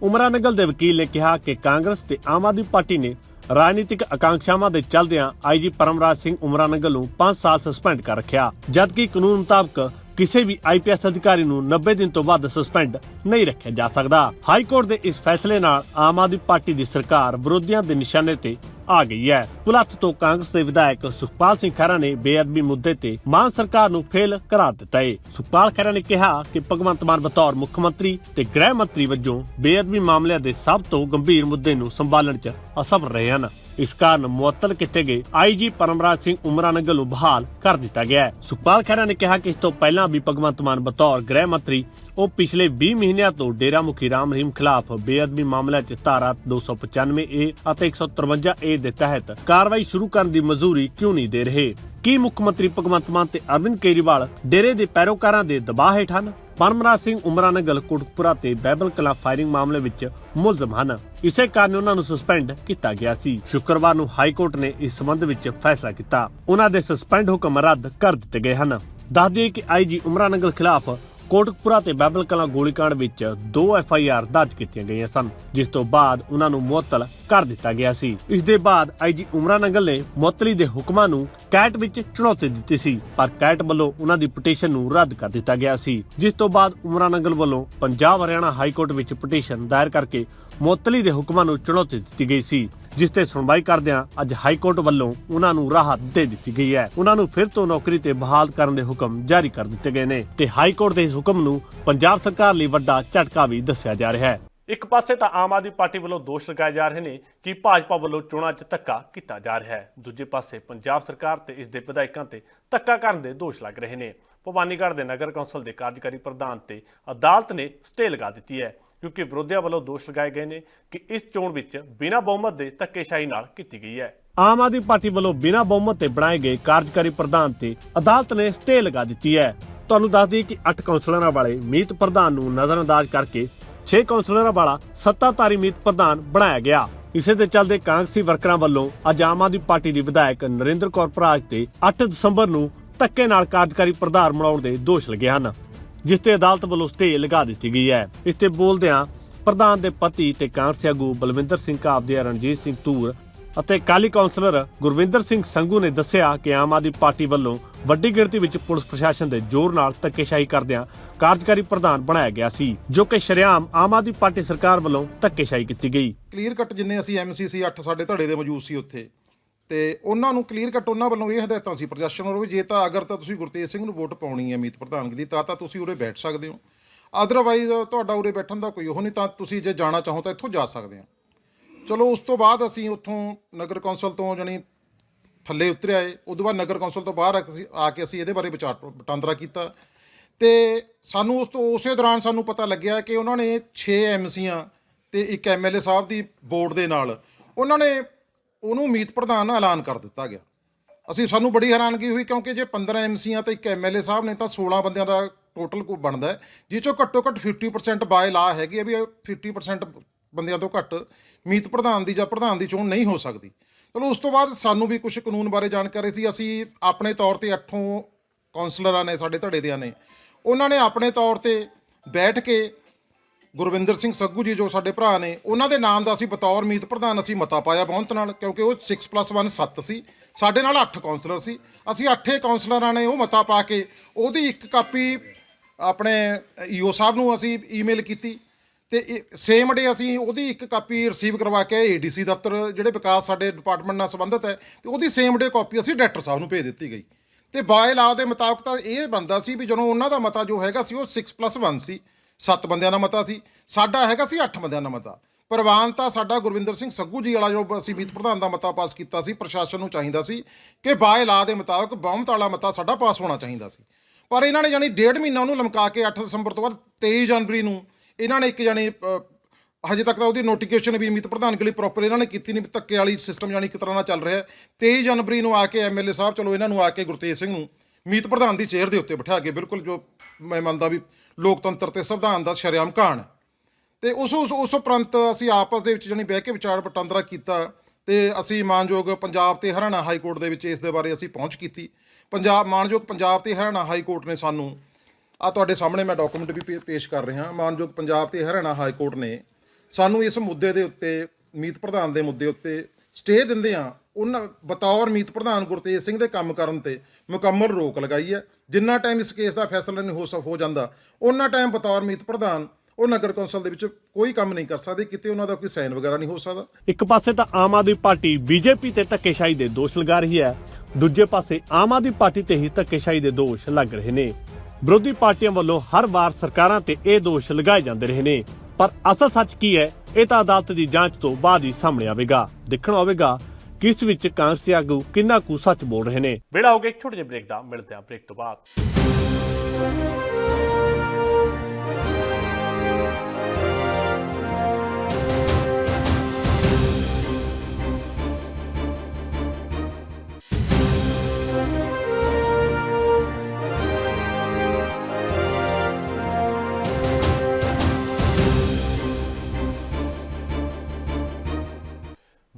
ਉਮਰਾਨੰਗਲ ਦੇ ਵਕੀਲ ਨੇ ਕਿਹਾ ਕਿ ਕਾਂਗਰਸ ਤੇ ਆਮ ਆਦਮੀ ਪਾਰਟੀ ਨੇ ਰਾਜਨੀਤਿਕ ਆਕਾਂਖਸ਼ਾਵਾਂ ਦੇ ਚੱਲਦਿਆਂ ਆਈਜੀ ਪਰਮਰਾਜ ਸਿੰਘ ਉਮਰਾਨੰਗਲ ਨੂੰ 5 ਸਾਲ ਸਸਪੈਂਡ ਕਰ ਰੱਖਿਆ, ਜਦਕਿ ਕਾਨੂੰਨ ਮੁਤਾਬਕ ਕਿਸੇ ਵੀ ਆਈਪੀਐਸ ਅਧਿਕਾਰੀ ਨੂੰ 90 ਦਿਨ ਤੋਂ ਵੱਧ ਸਸਪੈਂਡ ਨਹੀਂ ਰੱਖਿਆ ਜਾ ਸਕਦਾ। ਹਾਈ ਕੋਰਟ ਦੇ ਇਸ ਫੈਸਲੇ ਨਾਲ ਆਮ ਆਦਮੀ ਪਾਰਟੀ ਦੀ ਸਰਕਾਰ ਵਿਰੋਧੀਆਂ ਦੇ ਨਿਸ਼ਾਨੇ ਤੇ ਆ ਗਈ ਹੈ। ਪੁਲੱਥ ਤੋਂ ਕਾਂਗਰਸ ਦੇ ਵਿਧਾਇਕ ਸੁਖਪਾਲ ਸਿੰਘ ਖਹਿਰਾ ਨੇ ਬੇਅਦਬੀ ਮੁੱਦੇ ਤੇ ਮਾਨ ਸਰਕਾਰ ਨੂੰ ਫੇਲ ਕਰਾਰ ਦਿੱਤਾ ਹੈ ਸੁਖਪਾਲ ਖਹਿਰਾ ਨੇ ਕਿਹਾ ਕਿ ਭਗਵੰਤ ਮਾਨ ਬਤੌਰ ਮੁੱਖ ਮੰਤਰੀ ਤੇ ਗ੍ਰਹਿ ਮੰਤਰੀ ਵਜੋਂ ਬੇਅਦਬੀ ਮਾਮਲਿਆਂ ਦੇ ਸਭ ਤੋਂ ਗੰਭੀਰ ਮੁੱਦੇ ਨੂੰ ਸੰਭਾਲਣ 'ਚ ਅਸਫਲ ਰਹੇ ਹਨ। ਇਸ ਕਾਰਨ ਮੁਅੱਤਲ ਕੀਤੇ ਗਏ ਆਈਜੀ ਪਰਮਰਾਜ ਸਿੰਘ ਉਮਰਾ ਨੂੰ ਬਹਾਲ ਕਰ ਦਿੱਤਾ ਗਿਆ ਹੈ। ਸੁਖਪਾਲ ਖਹਿਰਾ ਨੇ ਕਿਹਾ ਕਿ ਇਸ ਤੋਂ ਪਹਿਲਾਂ ਵੀ ਭਗਵੰਤ ਮਾਨ ਬਤੌਰ ਗ੍ਰਹਿ ਮੰਤਰੀ, ਉਹ ਪਿਛਲੇ 20 ਮਹੀਨਿਆਂ ਤੋਂ ਡੇਰਾ ਮੁਖੀ ਰਾਮ ਰਹੀਮ ਖਿਲਾਫ ਬੇਅਦਬੀ ਮਾਮਲਿਆਂ 'ਚ ਧਾਰਾ 295 ਏ ਅਤੇ 153 ਏ ਦੇ ਤਹਿਤ ਕਾਰਵਾਈ ਸ਼ੁਰੂ ਕਰਨ ਦੀ ਮਨਜ਼ੂਰੀ ਕਿਉਂ ਨਹੀਂ ਦੇ ਰਹੇ। ਕੀ ਮੁੱਖ ਮੰਤਰੀ ਭਗਵੰਤ ਮਾਨ ਤੇ ਅਰਵਿੰਦ ਕੇਜਰੀਵਾਲ ਡੇਰੇ ਦੇ ਪੈਰੋਕਾਰਾਂ ਦੇ ਦਬਾਅ ਹੇਠ ਹਨ? ਪਰਮਰਾਜ ਸਿੰਘ ਉਮਰਾਨਗਲ ਨਗਲ ਤੇ ਬੈਬਲ ਕਲਾ ਫਾਇਰਿੰਗ ਮਾਮਲੇ ਵਿੱਚ ਮੁਲਜ਼ਮ ਹਨ। ਇਸੇ ਕਾਰਨ ਉਹਨਾਂ ਨੂੰ ਸਸਪੈਂਡ ਕੀਤਾ ਗਿਆ ਸੀ। ਸ਼ੁੱਕਰਵਾਰ ਨੂੰ ਹਾਈ ਕੋਰਟ ਨੇ ਇਸ ਸੰਬੰਧ ਵਿੱਚ ਫੈਸਲਾ ਕੀਤਾ। ਉਹਨਾਂ ਦੇ ਸਸਪੈਂਡ ਹੁਕਮ ਰੱਦ ਕਰ ਦਿੱਤੇ ਗਏ ਹਨ। ਦੱਸ ਦਈਏ ਕਿ ਆਈਜੀ ਉਮਰਾ ਨਗਲ ਖਿਲਾਫ ਕੋਟਕਪੁਰਾ ਤੇ ਬਾਈਬਲ ਕਲਾ ਗੋਲੀकांड ਵਿੱਚ ਦੋ ਐਫ ਆਈ ਆਰ ਦਰਜ ਕੀਤੀਆਂ ਗਈਆਂ ਸਨ, ਜਿਸ ਤੋਂ ਬਾਅਦ ਉਹਨਾਂ ਨੂੰ ਮੁਅੱਤਲ ਕਰ ਦਿੱਤਾ ਗਿਆ ਸੀ। ਇਸ ਦੇ ਬਾਅਦ ਆਈਜੀ ਉਮਰਾ ਨੰਗਲ ਨੇ ਮੁਅੱਤਲੀ ਦੇ ਹੁਕਮਾਂ ਨੂੰ ਕੈਟ ਵਿੱਚ ਚੁਣੌਤੀ ਦਿੱਤੀ ਸੀ, ਪਰ ਕੈਟ ਵੱਲੋਂ ਉਹਨਾਂ ਦੀ ਪਟੀਸ਼ਨ ਨੂੰ ਰੱਦ ਕਰ ਦਿੱਤਾ ਗਿਆ ਸੀ, ਜਿਸ ਤੋਂ ਬਾਅਦ ਉਮਰਾ ਨੰਗਲ ਵੱਲੋਂ ਪੰਜਾਬ ਹਰਿਆਣਾ ਹਾਈ ਕੋਰਟ ਵਿੱਚ ਪਟੀਸ਼ਨ ਦਾਇਰ ਕਰਕੇ ਮੁਅੱਤਲੀ ਦੇ ਹੁਕਮਾਂ ਨੂੰ ਚੁਣੌਤੀ ਦਿੱਤੀ ਗਈ ਸੀ, ਜਿਸ ਤੇ ਸੁਣਵਾਈ ਕਰਦਿਆਂ ਅੱਜ ਹਾਈ ਕੋਰਟ ਵੱਲੋਂ ਉਹਨਾਂ ਨੂੰ ਰਾਹਤ ਦੇ ਦਿੱਤੀ ਗਈ ਹੈ। ਉਹਨਾਂ ਨੂੰ ਫਿਰ ਤੋਂ ਨੌਕਰੀ ਤੇ ਬਹਾਲ ਕਰਨ ਦੇ ਹੁਕਮ ਜਾਰੀ ਕਰ ਦਿੱਤੇ ਗਏ ਨੇ ਤੇ ਹਾਈ ਕੋਰਟ ਦੇ ਇਸ ਹੁਕਮ ਨੂੰ ਪੰਜਾਬ ਸਰਕਾਰ ਲਈ ਵੱਡਾ ਝਟਕਾ ਵੀ ਦੱਸਿਆ ਜਾ ਰਿਹਾ ਹੈ। ਇੱਕ ਪਾਸੇ ਤਾਂ ਆਮ ਆਦਮੀ ਪਾਰਟੀ ਵੱਲੋਂ ਦੋਸ਼ ਲਗਾਏ ਜਾ ਰਹੇ ਨੇ ਕਿ ਭਾਜਪਾ ਵੱਲੋਂ ਚੋਣਾਂ 'ਚ ਧੱਕਾ ਕੀਤਾ ਜਾ ਰਿਹਾ ਹੈ। ਦੂਜੇ ਪਾਸੇ ਪੰਜਾਬ ਸਰਕਾਰ ਤੇ ਇਸ ਦੇ ਵਿਧਾਇਕਾਂ ਤੇ ਧੱਕਾ ਕਰਨ ਦੇ ਦੋਸ਼ ਲੱਗ ਰਹੇ ਨੇ। ਭਵਾਨੀਗੜ੍ਹ ਦੇ ਨਗਰ ਕੌਂਸਲ ਦੇ ਕਾਰਜਕਾਰੀ ਪ੍ਰਧਾਨ ਤੇ ਅਦਾਲਤ ਨੇ ਸਟੇ ਲਗਾ ਦਿੱਤੀ ਹੈ। ਕਿਉਂਕਿ ਵਿਰੋਧੀਆਂ ਵੱਲੋਂ ਦੋਸ਼ ਲਗਾਏ ਗਏ ਨੇ ਕਿ ਇਸ ਚੋਣ ਵਿੱਚ ਬਿਨਾਂ ਬਹੁਮਤ ਦੇ ਧੱਕੇਸ਼ਾਹੀ ਨਾਲ ਕੀਤੀ ਗਈ ਹੈ। ਆਮ ਆਦਮੀ ਪਾਰਟੀ ਵੱਲੋਂ ਬਿਨਾਂ ਬਹੁਮਤ ਤੇ ਬਣਾਏ ਗਏ ਕਾਰਜਕਾਰੀ ਪ੍ਰਧਾਨ ਤੇ ਅਦਾਲਤ ਨੇ ਸਟੇ ਲਗਾ ਦਿੱਤੀ ਹੈ। ਤੁਹਾਨੂੰ ਦੱਸ ਦਈਏ ਕਿ 8 ਕੌਂਸਲਰਾਂ ਵਾਲੇ ਮੀਤ ਪ੍ਰਧਾਨ ਨੂੰ ਨਜ਼ਰਅੰਦਾਜ਼ ਕਰਕੇ 6 ਕੌਂਸਲਰਾਂ ਵਾਲਾ ਸੱਤਾਧਾਰੀ ਮੀਤ ਪ੍ਰਧਾਨ ਬਣਾਇਆ ਗਿਆ। ਇਸੇ ਦੇ ਚੱਲਦੇ ਕਾਂਗਰਸੀ ਵਰਕਰਾਂ ਵੱਲੋਂ ਅੱਜ ਆਮ ਆਦਮੀ ਪਾਰਟੀ ਦੀ ਵਿਧਾਇਕ ਨਰਿੰਦਰ ਕੌਰ ਭਰਾਜ ਤੇ 8 ਦਸੰਬਰ ਨੂੰ ਧੱਕੇ ਨਾਲ ਕਾਰਜਕਾਰੀ ਪ੍ਰਧਾਨ ਬਣਾਉਣ ਦੇ ਦੋਸ਼ ਲੱਗੇ ਹਨ। ਜਿਸ ਤੇ ਅਦਾਲਤ ਵੱਲੋਂ ਸਟੇ ਲਗਾ ਦਿੱਤੀ ਗਈ ਹੈ। ਇਸ ਤੇ ਬੋਲਦਿਆਂ ਪ੍ਰਧਾਨ ਦੇ ਪਤੀ ਤੇ ਕਾਂਗਰਸੀ ਆਗੂ ਬਲਵਿੰਦਰ ਸਿੰਘ ਕਾਬਦੀਆ ਰਣਜੀਤ ਸਿੰਘ ਤੂਰ ਅਤੇ ਕਾਲੀ ਕੌਂਸਲਰ ਗੁਰਵਿੰਦਰ ਸਿੰਘ ਸੰਧੂ ਨੇ ਦੱਸਿਆ ਕਿ ਆਮ ਆਦਮੀ ਪਾਰਟੀ ਵੱਲੋਂ ਵੱਡੀ ਗਿਣਤੀ ਵਿੱਚ ਪੁਲਿਸ ਪ੍ਰਸ਼ਾਸਨ ਦੇ ਜ਼ੋਰ ਨਾਲ ਧੱਕੇਸ਼ਾਹੀ ਕਰਦਿਆਂ ਕਾਰਜਕਾਰੀ ਪ੍ਰਧਾਨ ਬਣਾਇਆ ਗਿਆ ਸੀ, ਜੋ ਕਿ ਸ਼ਰੇਆਮ ਆਮ ਆਦਮੀ ਪਾਰਟੀ ਸਰਕਾਰ ਵੱਲੋਂ ਧੱਕੇਸ਼ਾਹੀ ਕੀਤੀ ਗਈ। ਕਲੀਅਰ ਕੱਟ ਜਿੰਨੇ ਅਸੀਂ ਐਮਸੀਸੀ 8 ਸਾਡੇ ਧੜੇ ਦੇ ਮੌਜੂਦ ਸੀ ਉੱਥੇ। ਤੇ ਉਹਨਾਂ ਨੂੰ ਕਲੀਅਰ ਕੱਟ ਉਹਨਾਂ ਵੱਲੋਂ ਇਹ ਹਦਾਇਤਾਂ ਸੀ ਪ੍ਰਸ਼ਾਸਨ ਵੱਲੋਂ ਵੀ ਜੇ ਤਾਂ ਅਗਰ ਤਾਂ ਤੁਸੀਂ ਗੁਰਤੇਜ ਸਿੰਘ ਨੂੰ ਵੋਟ ਪਾਉਣੀ ਹੈ ਮੀਤ ਪ੍ਰਧਾਨਗੀ ਦੀ, ਤਾਂ ਤਾਂ ਤੁਸੀਂ ਉਰੇ ਬੈਠ ਸਕਦੇ ਹੋ। ਅਦਰਵਾਈਜ਼ ਤੁਹਾਡਾ ਉਰੇ ਬੈਠਣ ਦਾ ਕੋਈ ਉਹ ਨਹੀਂ, ਤਾਂ ਤੁਸੀਂ ਜੇ ਜਾਣਾ ਚਾਹੋ ਤਾਂ ਇੱਥੋਂ ਜਾ ਸਕਦੇ ਹੋ। ਚਲੋ ਉਸ ਤੋਂ ਬਾਅਦ ਅਸੀਂ ਉੱਥੋਂ ਨਗਰ ਕੌਂਸਲ ਤੋਂ ਜਾਣੀ ਥੱਲੇ ਉਤਰਿਆ ਏ, ਉਦੋਂ ਬਾਅਦ ਨਗਰ ਕੌਂਸਲ ਤੋਂ ਬਾਹਰ ਅਸੀਂ ਆ ਕੇ ਅਸੀਂ ਇਹਦੇ ਬਾਰੇ ਵਿਚਾਰ ਵਟਾਂਦਰਾ ਕੀਤਾ। ਤੇ ਸਾਨੂੰ ਉਸ ਤੋਂ ਉਸੇ ਦੌਰਾਨ ਸਾਨੂੰ ਪਤਾ ਲੱਗਿਆ ਕਿ ਉਹਨਾਂ ਨੇ 6 ਐਮਸੀਆਂ ਤੇ ਇੱਕ ਐਮਐਲਏ ਸਾਹਿਬ ਦੀ ਬੋਰਡ ਦੇ ਨਾਲ, ਉਹਨਾਂ ਨੇ ਉਹਨੂੰ ਮੀਤ ਪ੍ਰਧਾਨ ਐਲਾਨ ਕਰ ਦਿੱਤਾ ਗਿਆ। ਅਸੀਂ ਸਾਨੂੰ ਬੜੀ ਹੈਰਾਨਗੀ ਹੋਈ ਕਿਉਂਕਿ ਜੇ 15 ਐਮਸੀਆਂ ਤੇ ਇੱਕ ਐਮਐਲਏ ਸਾਹਿਬ ਨੇ ਤਾਂ 16 ਬੰਦਿਆਂ ਦਾ ਟੋਟਲ ਕੋ ਬਣਦਾ ਹੈ ਜਿਸ ਚੋਂ ਘੱਟੋ ਘੱਟ 50% ਬਾਏ ਲਾ ਹੈਗੀ ਹੈ ਵੀ ਇਹ 50% ਬੰਦਿਆਂ ਤੋਂ ਘੱਟ ਮੀਤ ਪ੍ਰਧਾਨ ਦੀ ਜਾਂ ਪ੍ਰਧਾਨ ਦੀ ਚੋਣ ਨਹੀਂ ਹੋ ਸਕਦੀ। ਚਲੋ, ਉਸ ਤੋਂ ਬਾਅਦ ਸਾਨੂੰ ਵੀ ਕੁਝ ਕਾਨੂੰਨ ਬਾਰੇ ਜਾਣਕਾਰੀ ਸੀ। ਅਸੀਂ ਆਪਣੇ ਤੌਰ ਤੇ ਅੱਠੋਂ ਕਾਉਂਸਲਰਾਂ ਨੇ, ਸਾਡੇ ਧੜੇ ਦਿਆਂ ਨੇ, ਉਹਨਾਂ ਨੇ ਆਪਣੇ ਤੌਰ ਤੇ ਬੈਠ ਕੇ ਗੁਰਵਿੰਦਰ ਸਿੰਘ ਸੱਗੂ ਜੀ ਜੋ ਸਾਡੇ ਭਰਾ ਨੇ, ਉਹਨਾਂ ਦੇ ਨਾਮ ਦਾ ਅਸੀਂ ਬਤੌਰ ਮੀਤ ਪ੍ਰਧਾਨ ਅਸੀਂ ਮਤਾ ਪਾਇਆ ਬਹੁਮਤ ਨਾਲ, ਕਿਉਂਕਿ ਉਹ 6+1 7 ਸੀ। ਸਾਡੇ ਨਾਲ 8 ਕਾਉਂਸਲਰ ਸੀ। ਅਸੀਂ 8 ਕਾਉਂਸਲਰਾਂ ਨੇ ਉਹ ਮਤਾ ਪਾ ਕੇ ਉਹਦੀ ਇੱਕ ਕਾਪੀ ਆਪਣੇ ਈਓ ਸਾਹਿਬ ਨੂੰ ਅਸੀਂ ਈਮੇਲ ਕੀਤੀ। ਤੇ ਸੇਮ ਡੇ ਅਸੀਂ ਉਹਦੀ ਇੱਕ ਕਾਪੀ ਰਿਸੀਵ ਕਰਵਾ ਕੇ ਏਡੀਸੀ ਦਫ਼ਤਰ, ਜਿਹੜੇ ਵਿਕਾਸ ਸਾਡੇ ਡਿਪਾਰਟਮੈਂਟ ਨਾਲ ਸੰਬੰਧਿਤ ਹੈ, ਤੇ ਉਹਦੀ ਸੇਮ ਡੇ ਕਾਪੀ ਅਸੀਂ ਡਾਇਰੈਕਟਰ ਸਾਹਿਬ ਨੂੰ ਭੇਜ ਦਿੱਤੀ ਗਈ। ਤੇ ਬਾਏ ਲਾ ਦੇ ਮੁਤਾਬਕ ਤਾਂ ਇਹ ਬੰਦਾ ਸੀ ਵੀ ਜਦੋਂ ਉਹਨਾਂ ਦਾ ਮਤਾ ਜੋ ਹੈਗਾ ਸੀ, ਉਹ 6+1 ਸੀ। 7 ਬੰਦਿਆਂ ਦਾ ਮਤਾ ਸੀ, ਸਾਡਾ ਹੈਗਾ ਸੀ 8 ਬੰਦਿਆਂ ਦਾ ਮਤਾ। ਪ੍ਰਵਾਨਤਾ ਸਾਡਾ ਗੁਰਵਿੰਦਰ ਸਿੰਘ ਸੱਗੂ ਜੀ ਵਾਲਾ ਜੋ ਅਸੀਂ ਮੀਤ ਪ੍ਰਧਾਨ ਦਾ ਮਤਾ ਪਾਸ ਕੀਤਾ ਸੀ, ਪ੍ਰਸ਼ਾਸਨ ਨੂੰ ਚਾਹੀਦਾ ਸੀ ਕਿ ਬਾਏ ਲਾ ਦੇ ਮੁਤਾਬਕ ਬਹੁਮਤ ਵਾਲਾ ਮਤਾ ਸਾਡਾ ਪਾਸ ਹੋਣਾ ਚਾਹੀਦਾ ਸੀ। ਪਰ ਇਹਨਾਂ ਨੇ ਜਾਨੀ ਡੇਢ ਮਹੀਨਾ ਉਹਨੂੰ ਲਮਕਾ ਕੇ 8 ਦਸੰਬਰ ਤੋਂ ਬਾਅਦ 23 ਜਨਵਰੀ ਨੂੰ ਇਹਨਾਂ ਨੇ ਇੱਕ ਜਾਨੀ ਹਜੇ ਤੱਕ ਤਾਂ ਉਹਦੀ ਨੋਟੀਫਿਕੇਸ਼ਨ ਵੀ ਮੀਤ ਪ੍ਰਧਾਨਗੀ ਲਈ ਪ੍ਰੋਪਰ ਇਹਨਾਂ ਨੇ ਕੀਤੀ ਨਹੀਂ, ਵੀ ਧੱਕੇ ਵਾਲੀ ਸਿਸਟਮ ਜਾਨੀ ਇੱਕ ਤਰ੍ਹਾਂ ਨਾਲ ਚੱਲ ਰਿਹਾ ਹੈ। 23 ਜਨਵਰੀ ਨੂੰ ਆ ਕੇ ਐਮਐਲਏ ਸਾਹਿਬ, ਚਲੋ ਇਹਨਾਂ ਨੂੰ ਆ ਕੇ ਗੁਰਤੇਜ ਸਿੰਘ ਨੂੰ ਮੀਤ ਪ੍ਰਧਾਨ ਦੀ ਚੇਅਰ ਦੇ ਉੱਤੇ ਬਿਠਾ ਕੇ ਬਿਲਕੁਲ ਜੋ ਮੈਂ ਮੰਨਦਾ ਵੀ ਲੋਕਤੰਤਰ ਤੇ ਸੰਵਿਧਾਨ ਦਾ ਸ਼ਰੇਆਮ ਕਾਣ ਹੈ ਤੇ ਉਸ ਉਸ ਉਸ ਉਪਰੰਤ ਅਸੀਂ ਆਪਸ ਦੇ ਵਿੱਚ ਜਾਨੀ ਬਹਿ ਕੇ ਵਿਚਾਰ ਵਟਾਂਦਰਾ ਕੀਤਾ ਤੇ ਅਸੀਂ ਮਾਨਯੋਗ ਪੰਜਾਬ ਤੇ ਹਰਿਆਣਾ ਹਾਈ ਕੋਰਟ ਦੇ ਵਿੱਚ ਇਸ ਦੇ ਬਾਰੇ ਅਸੀਂ ਪਹੁੰਚ ਕੀਤੀ। ਪੰਜਾਬ ਮਾਨਯੋਗ ਪੰਜਾਬ ਤੇ ਹਰਿਆਣਾ ਹਾਈ ਕੋਰਟ ਨੇ ਸਾਨੂੰ, ਆ ਤੁਹਾਡੇ ਸਾਹਮਣੇ ਮੈਂ ਡਾਕੂਮੈਂਟ ਵੀ ਪੇ- ਪੇਸ਼ ਕਰ ਰਿਹਾ, ਮਾਨਯੋਗ ਪੰਜਾਬ ਤੇ ਹਰਿਆਣਾ ਹਾਈ ਕੋਰਟ ਨੇ ਸਾਨੂੰ ਇਸ ਮੁੱਦੇ ਦੇ ਉੱਤੇ, ਮੀਤ ਪ੍ਰਧਾਨ ਦੇ ਮੁੱਦੇ ਉੱਤੇ ਸਟੇ ਦਿੰਦੇ ਆ ਉਹਨਾਂ ਬਤੌਰ ਮੀਤ ਪ੍ਰਧਾਨ ਗੁਰਤੇਜ ਸਿੰਘ ਦੇ ਕੰਮ ਕਰਨ ਤੇ ਮੁਕੰਮਲ ਰੋਕ ਲਗਾਈ ਹੈ। ਜਿੰਨਾ ਟਾਈਮ ਇਸ ਕੇਸ ਦਾ ਫੈਸਲਾ ਨਹੀਂ ਹੋ ਸਕ ਹੋ ਜਾਂਦਾ ਉਹਨਾਂ ਟਾਈਮ ਬਤੌਰ ਮੀਤ ਪ੍ਰਧਾਨ ਉਹ ਨਗਰ ਕੌਂਸਲ ਦੇ ਵਿੱਚ ਕੋਈ ਕੰਮ ਨਹੀਂ ਕਰ ਸਕਦੇ, ਕਿਤੇ ਉਹਨਾਂ ਦਾ ਕੋਈ ਸਾਈਨ ਵਗੈਰਾ ਨਹੀਂ ਹੋ ਸਕਦਾ। ਇੱਕ ਪਾਸੇ ਤਾਂ ਆਮ ਆਦਮੀ ਪਾਰਟੀ ਬੀਜੇਪੀ ਤੇ ਧੱਕੇਸ਼ਾਹੀ ਦੇ ਦੋਸ਼ ਲਗਾ ਰਹੀ ਹੈ, ਦੂਜੇ ਪਾਸੇ ਆਮ ਆਦਮੀ ਪਾਰਟੀ ਤੇ ਹੀ ਧੱਕੇਸ਼ਾਹੀ ਦੇ ਦੋਸ਼ ਲੱਗ ਰਹੇ ਨੇ। ਵਿਰੋਧੀ ਪਾਰਟੀਆਂ ਵੱਲੋਂ ਹਰ ਵਾਰ ਸਰਕਾਰਾਂ ਤੇ ਇਹ ਦੋਸ਼ ਲਗਾਏ ਜਾਂਦੇ ਰਹੇ ਨੇ, ਪਰ ਅਸਲ ਸੱਚ ਕੀ ਹੈ, ਇਹ ਤਾਂ ਅਦਾਲਤ ਦੀ ਜਾਂਚ ਤੋਂ ਬਾਅਦ ਹੀ ਸਾਹਮਣੇ ਆਵੇਗਾ। ਦੇਖਣਾ ਹੋਵੇਗਾ ਕਿ ਇਸ ਵਿੱਚ ਕਾਂਗਰਸੀ ਆਗੂ ਕਿੰਨਾ ਕੁ ਸੱਚ ਬੋਲ ਰਹੇ ਨੇ? ਵੇੜਾ ਹੋ ਗਿਆ, ਇੱਕ ਛੋਟੇ ਜਿਹੇ ਬ੍ਰੇਕ ਦਾ, ਮਿਲਦੇ ਹਾਂ ਬ੍ਰੇਕ ਤੋਂ ਬਾਅਦ।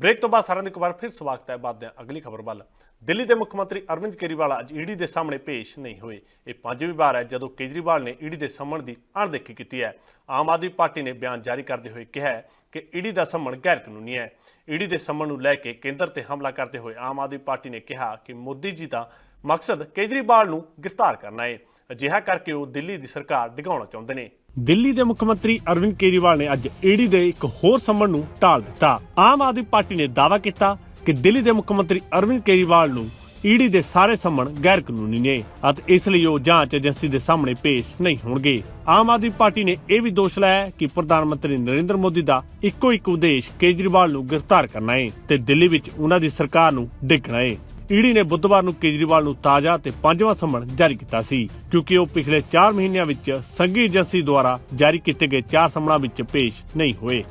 ਬ੍ਰੇਕ ਤੋਂ ਬਾਅਦ ਸਾਰਿਆਂ ਦਾ ਇੱਕ ਵਾਰ ਫਿਰ ਸਵਾਗਤ ਹੈ ਬਾਅਦ ਅਗਲੀ ਖਬਰ ਵੱਲ। ਦਿੱਲੀ ਦੇ ਮੁੱਖ ਮੰਤਰੀ ਅਰਵਿੰਦ ਕੇਜਰੀਵਾਲ ਅੱਜ ਈਡੀ ਦੇ ਸਾਹਮਣੇ ਪੇਸ਼ ਨਹੀਂ ਹੋਏ। ਇਹ ਪੰਜਵੀਂ ਵਾਰ ਹੈ ਜਦੋਂ ਕੇਜਰੀਵਾਲ ਨੇ ਈਡੀ ਦੇ ਸੰਮਣ ਦੀ ਅਣਦੇਖੀ ਕੀਤੀ ਹੈ। ਆਮ ਆਦਮੀ ਪਾਰਟੀ ਨੇ ਬਿਆਨ ਜਾਰੀ ਕਰਦੇ ਹੋਏ ਕਿਹਾ ਹੈ ਕਿ ਈਡੀ ਦਾ ਸੰਮਣ ਗੈਰ ਕਾਨੂੰਨੀ ਹੈ। ਈਡੀ ਦੇ ਸੰਮਣ ਨੂੰ ਲੈ ਕੇ ਕੇਂਦਰ ਤੇ ਹਮਲਾ ਕਰਦੇ ਹੋਏ ਆਮ ਆਦਮੀ ਪਾਰਟੀ ਨੇ ਕਿਹਾ ਕਿ ਮੋਦੀ ਜੀ ਦਾ ਮਕਸਦ ਕੇਜਰੀਵਾਲ ਨੂੰ ਗ੍ਰਿਫਤਾਰ ਕਰਨਾ ਹੈ। ਅਜਿਹਾ ਕਰਕੇ ਉਹ ਦਿੱਲੀ ਦੀ ਸਰਕਾਰ ਡਿਗਾਉਣਾ ਚਾਹੁੰਦੇ ਨੇ। ਦਿੱਲੀ ਦੇ ਮੁੱਖ ਮੰਤਰੀ ਅਰਵਿੰਦ ਕੇਜਰੀਵਾਲ ਨੇ ਅੱਜ ਈਡੀ ਦੇ ਇੱਕ ਹੋਰ ਸੰਮਣ ਨੂੰ ਟਾਲ ਦਿੱਤਾ। ਆਮ ਆਦਮੀ ਪਾਰਟੀ ਨੇ ਦਾਅਵਾ ਕੀਤਾ ਕਿ ਦਿੱਲੀ ਦੇ ਮੁੱਖ ਮੰਤਰੀ ਅਰਵਿੰਦ ਕੇਜਰੀਵਾਲ ਨੂੰ ਈਡੀ ਦੇ ਸਾਰੇ ਸੰਮਨ ਗੈਰ ਕਾਨੂੰਨੀ ਨੇ ਅਤੇ ਇਸ ਲਈ ਉਹ ਜਾਂਚ ਏਜੰਸੀ ਦੇ ਸਾਹਮਣੇ ਪੇਸ਼ ਨਹੀਂ ਹੋਣਗੇ। ਆਮ ਆਦਮੀ ਪਾਰਟੀ ਨੇ ਇਹ ਵੀ ਦੋਸ਼ ਲਾਇਆ ਕਿ ਪ੍ਰਧਾਨ ਮੰਤਰੀ ਨਰਿੰਦਰ ਮੋਦੀ ਦਾ ਇੱਕੋ ਇੱਕ ਉਦੇਸ਼ ਕੇਜਰੀਵਾਲ ਨੂੰ ਗ੍ਰਿਫਤਾਰ ਕਰਨਾ ਹੈ ਤੇ ਦਿੱਲੀ ਵਿੱਚ ਉਹਨਾਂ ਦੀ ਸਰਕਾਰ ਨੂੰ ਡਿੱਗਣਾ ਹੈ ਈਡੀ ਨੇ ਬੁੱਧਵਾਰ ਨੂੰ ਕੇਜਰੀਵਾਲ ਨੂੰ ਤਾਜ਼ਾ ਤੇ ਪੰਜਵਾਂ ਸੰਮਣ ਜਾਰੀ ਕੀਤਾ ਸੀ, ਕਿਉਂਕਿ ਉਹ ਪਿਛਲੇ 4 ਮਹੀਨਿਆਂ ਵਿੱਚ ਸੰਘੀ ਏਜੰਸੀ ਦੁਆਰਾ ਜਾਰੀ ਕੀਤੇ ਗਏ 4 ਸੰਮਣਾਂ ਵਿੱਚ ਪੇਸ਼ ਨਹੀਂ ਹੋਏ।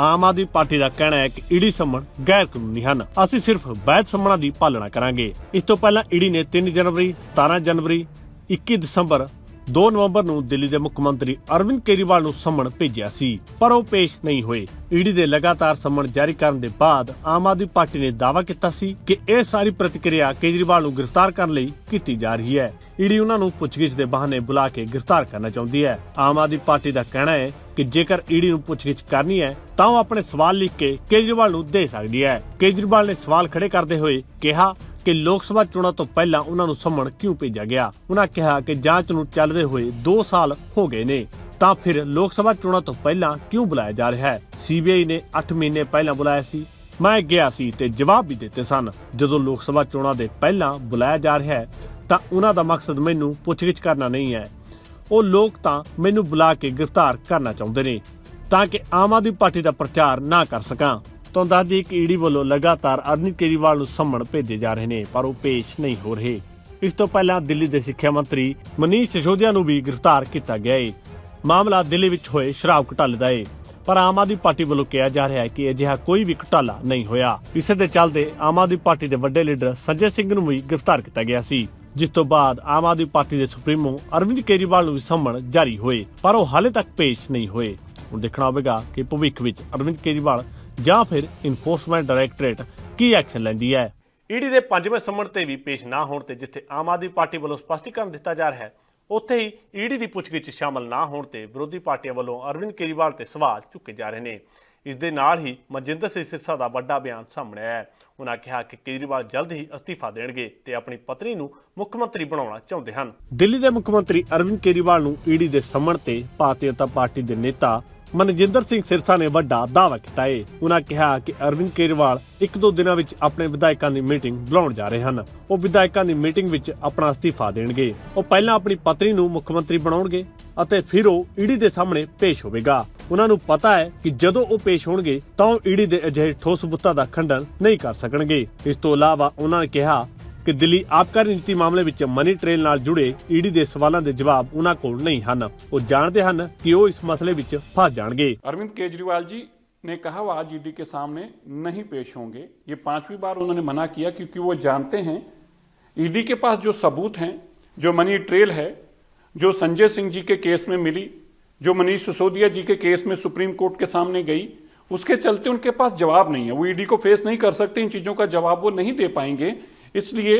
ਆਮ ਆਦਮੀ ਪਾਰਟੀ ਦਾ ਕਹਿਣਾ ਹੈ ਕਿ ਈਡੀ ਸੰਮਣ ਗੈਰ ਕਾਨੂੰਨੀ ਹਨ। ਅਸੀਂ ਸਿਰਫ ਵੈਧ ਸੰਮਣਾਂ ਦੀ ਪਾਲਣਾ ਕਰਾਂਗੇ। ਇਸ ਤੋਂ ਪਹਿਲਾਂ ਈਡੀ ਨੇ 3 ਜਨਵਰੀ 17 ਜਨਵਰੀ 21 ਦਸੰਬਰ 2 ਨਵੰਬਰ ਨੂੰ ਦਿੱਲੀ ਦੇ ਮੁੱਖ ਮੰਤਰੀ ਅਰਵਿੰਦ ਕੇਜਰੀਵਾਲ ਨੂੰ ਸੰਮਣ ਭੇਜਿਆ ਸੀ, ਪਰ ਉਹ ਪੇਸ਼ ਨਹੀਂ ਹੋਏ। ਈਡੀ ਦੇ ਲਗਾਤਾਰ ਸੰਮਣ ਜਾਰੀ ਕਰਨ ਦੇ ਬਾਅਦ ਆਮ ਆਦਮੀ ਪਾਰਟੀ ਨੇ ਦਾਅਵਾ ਕੀਤਾ ਸੀ ਕਿ ਇਹ ਸਾਰੀ ਪ੍ਰਤੀਕਿਰਿਆ ਕੇਜਰੀਵਾਲ ਨੂੰ ਗ੍ਰਿਫਤਾਰ ਕਰਨ ਲਈ ਕੀਤੀ ਜਾ ਰਹੀ ਹੈ। ਈਡੀ ਉਹਨਾਂ ਨੂੰ ਪੁੱਛਗਿੱਛ ਦੇ ਬਹਾਨੇ ਬੁਲਾ ਕੇ ਗ੍ਰਿਫਤਾਰ ਕਰਨਾ ਚਾਹੁੰਦੀ ਹੈ। ਆਮ ਆਦਮੀ ਪਾਰਟੀ ਦਾ ਕਹਿਣਾ ਹੈ ਕਿ ਜੇਕਰ ਈਡੀ ਨੂੰ ਪੁੱਛਗਿੱਛ ਕਰਨੀ ਹੈ, ਤਾਂ ਉਹ ਆਪਣੇ ਸਵਾਲ ਲਿਖ ਕੇ ਕੇਜਰੀਵਾਲ ਨੂੰ ਦੇ ਸਕਦੀ ਹੈ। ਕੇਜਰੀਵਾਲ ਨੇ ਸਵਾਲ ਖੜੇ ਕਰਦੇ ਹੋਏ ਕਿਹਾ ਕਿ ਲੋਕ ਸਭਾ ਚੋਣਾਂ ਤੋਂ ਪਹਿਲਾਂ ਉਹਨਾਂ ਨੂੰ ਸੰਮਣ ਕਿਉਂ ਭੇਜਿਆ ਗਿਆ? ਉਹਨਾਂ ਕਿਹਾ ਕਿ ਜਾਂਚ ਨੂੰ ਚੱਲਦੇ ਹੋਏ 2 ਸਾਲ ਹੋ ਗਏ ਨੇ। ਤਾਂ ਫਿਰ ਲੋਕ ਸਭਾ ਚੋਣਾਂ ਤੋਂ ਪਹਿਲਾਂ ਕਿਉਂ ਬੁਲਾਇਆ ਜਾ ਰਿਹਾ ਹੈ? ਸੀਬੀਆਈ ਨੇ 8 ਮਹੀਨੇ ਪਹਿਲਾਂ ਬੁਲਾਇਆ ਸੀ। ਮੈਂ ਗਿਆ ਸੀ ਤੇ ਜਵਾਬ ਵੀ ਦਿੱਤੇ ਸਨ। ਜਦੋਂ ਲੋਕ ਸਭਾ ਚੋਣਾਂ ਦੇ ਪਹਿਲਾਂ ਬੁਲਾਇਆ ਜਾ ਰਿਹਾ ਹੈ, ਤਾਂ ਉਹਨਾਂ ਦਾ ਮਕਸਦ ਮੈਨੂੰ ਪੁੱਛਗਿੱਛ ਕਰਨਾ ਨਹੀਂ ਹੈ। ਉਹ ਲੋਕ ਤਾਂ ਮੈਨੂੰ ਬੁਲਾ ਕੇ ਗ੍ਰਿਫਤਾਰ ਕਰਨਾ ਚਾਹੁੰਦੇ ਨੇ, ਤਾਂ ਕਿ ਆਮ ਆਦਮੀ ਪਾਰਟੀ ਦਾ ਪ੍ਰਚਾਰ ਨਾ ਕਰ ਸਕਾਂ। ਤੋਂ ਦੱਸਦੀ ਕਿ ਈਡੀ ਵੱਲੋਂ ਲਗਾਤਾਰ ਅਰਵਿੰਦ ਕੇਜਰੀਵਾਲ ਨੂੰ ਸੰਮਣ ਭੇਜੇ ਜਾ ਰਹੇ ਨੇ, ਪਰ ਉਹ ਪੇਸ਼ ਨਹੀਂ ਹੋ ਰਹੇ। ਇਸ ਤੋਂ ਪਹਿਲਾਂ ਦਿੱਲੀ ਦੇ ਸਿੱਖਿਆ ਮੰਤਰੀ ਮਨੀਸ਼ ਸਿਸੋਦੀਆ ਨੂੰ ਵੀ ਗ੍ਰਿਫਤਾਰ ਕੀਤਾ ਗਿਆ ਹੈ ਮਾਮਲਾ ਦਿੱਲੀ ਵਿੱਚ ਹੋਏ ਸ਼ਰਾਬ ਘੁਟਾਲੇ ਦਾ ਹੈ ਪਰ ਆਮ ਆਦਮੀ ਪਾਰਟੀ ਵੱਲੋਂ ਕਿਹਾ ਜਾ ਰਿਹਾ ਹੈ ਕਿ ਅਜਿਹਾ ਕੋਈ ਵੀ ਘੁਟਾਲਾ ਨਹੀਂ ਹੋਇਆ। ਇਸੇ ਦੇ ਚੱਲਦੇ ਆਮ ਆਦਮੀ ਪਾਰਟੀ ਦੇ ਵੱਡੇ ਲੀਡਰ ਸੰਜੇ ਸਿੰਘ ਨੂੰ ਵੀ ਗ੍ਰਿਫਤਾਰ ਕੀਤਾ ਗਿਆ ਸੀ, ਜਿਸ ਤੋਂ ਬਾਅਦ ਆਮ ਆਦਮੀ ਪਾਰਟੀ ਦੇ ਸੁਪਰੀਮੋ ਅਰਵਿੰਦ ਕੇਜਰੀਵਾਲ ਨੂੰ ਵੀ ਸੰਮਣ ਜਾਰੀ ਹੋਏ, ਪਰ ਉਹ ਹਾਲੇ ਤੱਕ ਪੇਸ਼ ਨਹੀਂ ਹੋਏ। ਹੁਣ ਦੇਖਣਾ ਹੋਵੇਗਾ ਕਿ ਭਵਿੱਖ ਵਿੱਚ ਅਰਵਿੰਦ ਕੇਜਰੀਵਾਲ ਜਾਂ ਫਿਰ ਇਨਫੋਰਸਮੈਂਟ ਡਾਇਰੈਕਟੋਰੇਟ ਕੀ ਐਕਸ਼ਨ ਲੈਂਦੀ ਹੈ? ਈਡੀ ਦੇ ਪੰਜਵੇਂ ਸੰਮਣ ਤੇ ਵੀ ਪੇਸ਼ ਨਾ ਹੋਣ ਤੇ ਜਿੱਥੇ ਆਮ ਆਦਮੀ ਪਾਰਟੀ ਵੱਲੋਂ ਸਪਸ਼ਟੀਕਰਨ ਦਿੱਤਾ ਜਾ ਰਿਹਾ ਹੈ ਉੱਥੇ ਹੀ ਈਡੀ ਦੀ ਪੁੱਛਗਿੱਛ ਸ਼ਾਮਲ ਨਾ ਹੋਣ ਤੇ ਵਿਰੋਧੀ ਪਾਰਟੀਆਂ ਵੱਲੋਂ ਅਰਵਿੰਦ ਕੇਜਰੀਵਾਲ ਤੇ ਸਵਾਲ ਚੁੱਕੇ ਜਾ ਰਹੇ ਨੇ। ਇਸ ਦੇ ਨਾਲ ਹੀ ਮਨਜਿੰਦਰ ਸਿੰਘ ਸਿਰਸਾ ਦਾ ਵੱਡਾ ਬਿਆਨ ਸਾਹਮਣੇ ਆਇਆ ਹੈ। ਉਹਨਾਂ ਕਿਹਾ ਕਿ ਕੇਜਰੀਵਾਲ ਜਲਦ ਹੀ ਅਸਤੀਫਾ ਦੇਣਗੇ ਤੇ ਆਪਣੀ ਪਤਨੀ ਨੂੰ ਮੁੱਖ ਮੰਤਰੀ ਬਣਾਉਣਾ ਚਾਹੁੰਦੇ ਹਨ। ਦਿੱਲੀ ਦੇ ਮੁੱਖ ਮੰਤਰੀ ਅਰਵਿੰਦ ਕੇਜਰੀਵਾਲ ਨੂੰ ਈਡੀ ਦੇ ਸੰਮਣ ਤੇ ਭਾਰਤੀ ਜਨਤਾ ਪਾਰਟੀ ਦੇ ਨੇਤਾ ਮਨਜਿੰਦਰ ਸਿੰਘ ਸਿਰਸਾ ਨੇ ਵੱਡਾ ਦਾਅਵਾ ਕੀਤਾ ਹੈ ਉਹਨਾਂ ਕਿਹਾ ਕਿ ਅਰਵਿੰਦ ਕੇਜਰੀਵਾਲ ਇੱਕ ਦੋ ਦਿਨਾਂ ਵਿੱਚ ਆਪਣੇ ਵਿਧਾਇਕਾਂ ਦੀ ਮੀਟਿੰਗ ਬੁਲਾਉਣ ਜਾ ਰਹੇ ਹਨ। ਉਹ ਵਿਧਾਇਕਾਂ ਦੀ ਮੀਟਿੰਗ ਵਿੱਚ ਆਪਣਾ ਅਸਤੀਫਾ ਦੇਣਗੇ। ਉਹ ਪਹਿਲਾਂ ਆਪਣੀ ਪਤਨੀ ਨੂੰ ਮੁੱਖ ਮੰਤਰੀ ਬਣਾਉਣਗੇ ਅਤੇ ਫਿਰ ਉਹ ਈਡੀ ਦੇ ਸਾਹਮਣੇ ਪੇਸ਼ ਹੋਵੇਗਾ। ਉਹਨਾਂ ਨੂੰ ਪਤਾ ਹੈ ਕਿ ਜਦੋਂ ਉਹ ਪੇਸ਼ ਹੋਣਗੇ, ਤਾਂ ਉਹ ਈਡੀ ਦੇ ਅਜਿਹੇ ਠੋਸ ਸਬੂਤਾਂ ਦਾ ਖੰਡਨ ਨਹੀਂ ਕਰ ਸਕਣਗੇ। ਇਸ ਤੋਂ ਇਲਾਵਾ ਉਹਨਾਂ ਨੇ ਕਿਹਾ ਕਿ ਦਿੱਲੀ ਆਬਕਾਰੀ ਨੀਤੀ ਮਾਮਲੇ ਵਿੱਚ ਮਨੀ ਟ੍ਰੇਲ ਨਾਲ ਜੁੜੇ ਈਡੀ ਦੇ ਸਵਾਲਾਂ ਦੇ ਜਵਾਬ ਉਹਨਾਂ ਕੋਲ ਨਹੀਂ ਹਨ ਉਹ ਜਾਣਦੇ ਹਨ ਕਿ ਉਹ ਇਸ ਮਸਲੇ ਵਿੱਚ ਫਸ ਜਾਣਗੇ अरविंद केजरीवाल जी ने कहा वो आज ईडी के सामने नहीं पेश होंगे ये पांचवी बार उन्होंने मना किया क्योंकि वो जानते हैं ईडी के पास जो सबूत हैं जो मनी ट्रेल है जो संजय सिंह जी के केस में मिली जो मनीष सिसोदिया जी के केस में सुप्रीम कोर्ट के सामने गई उसके चलते उनके पास जवाब नहीं है वो ईडी को फेस नहीं कर सकते इन चीजों का जवाब वो नहीं दे पाएंगे इसलिए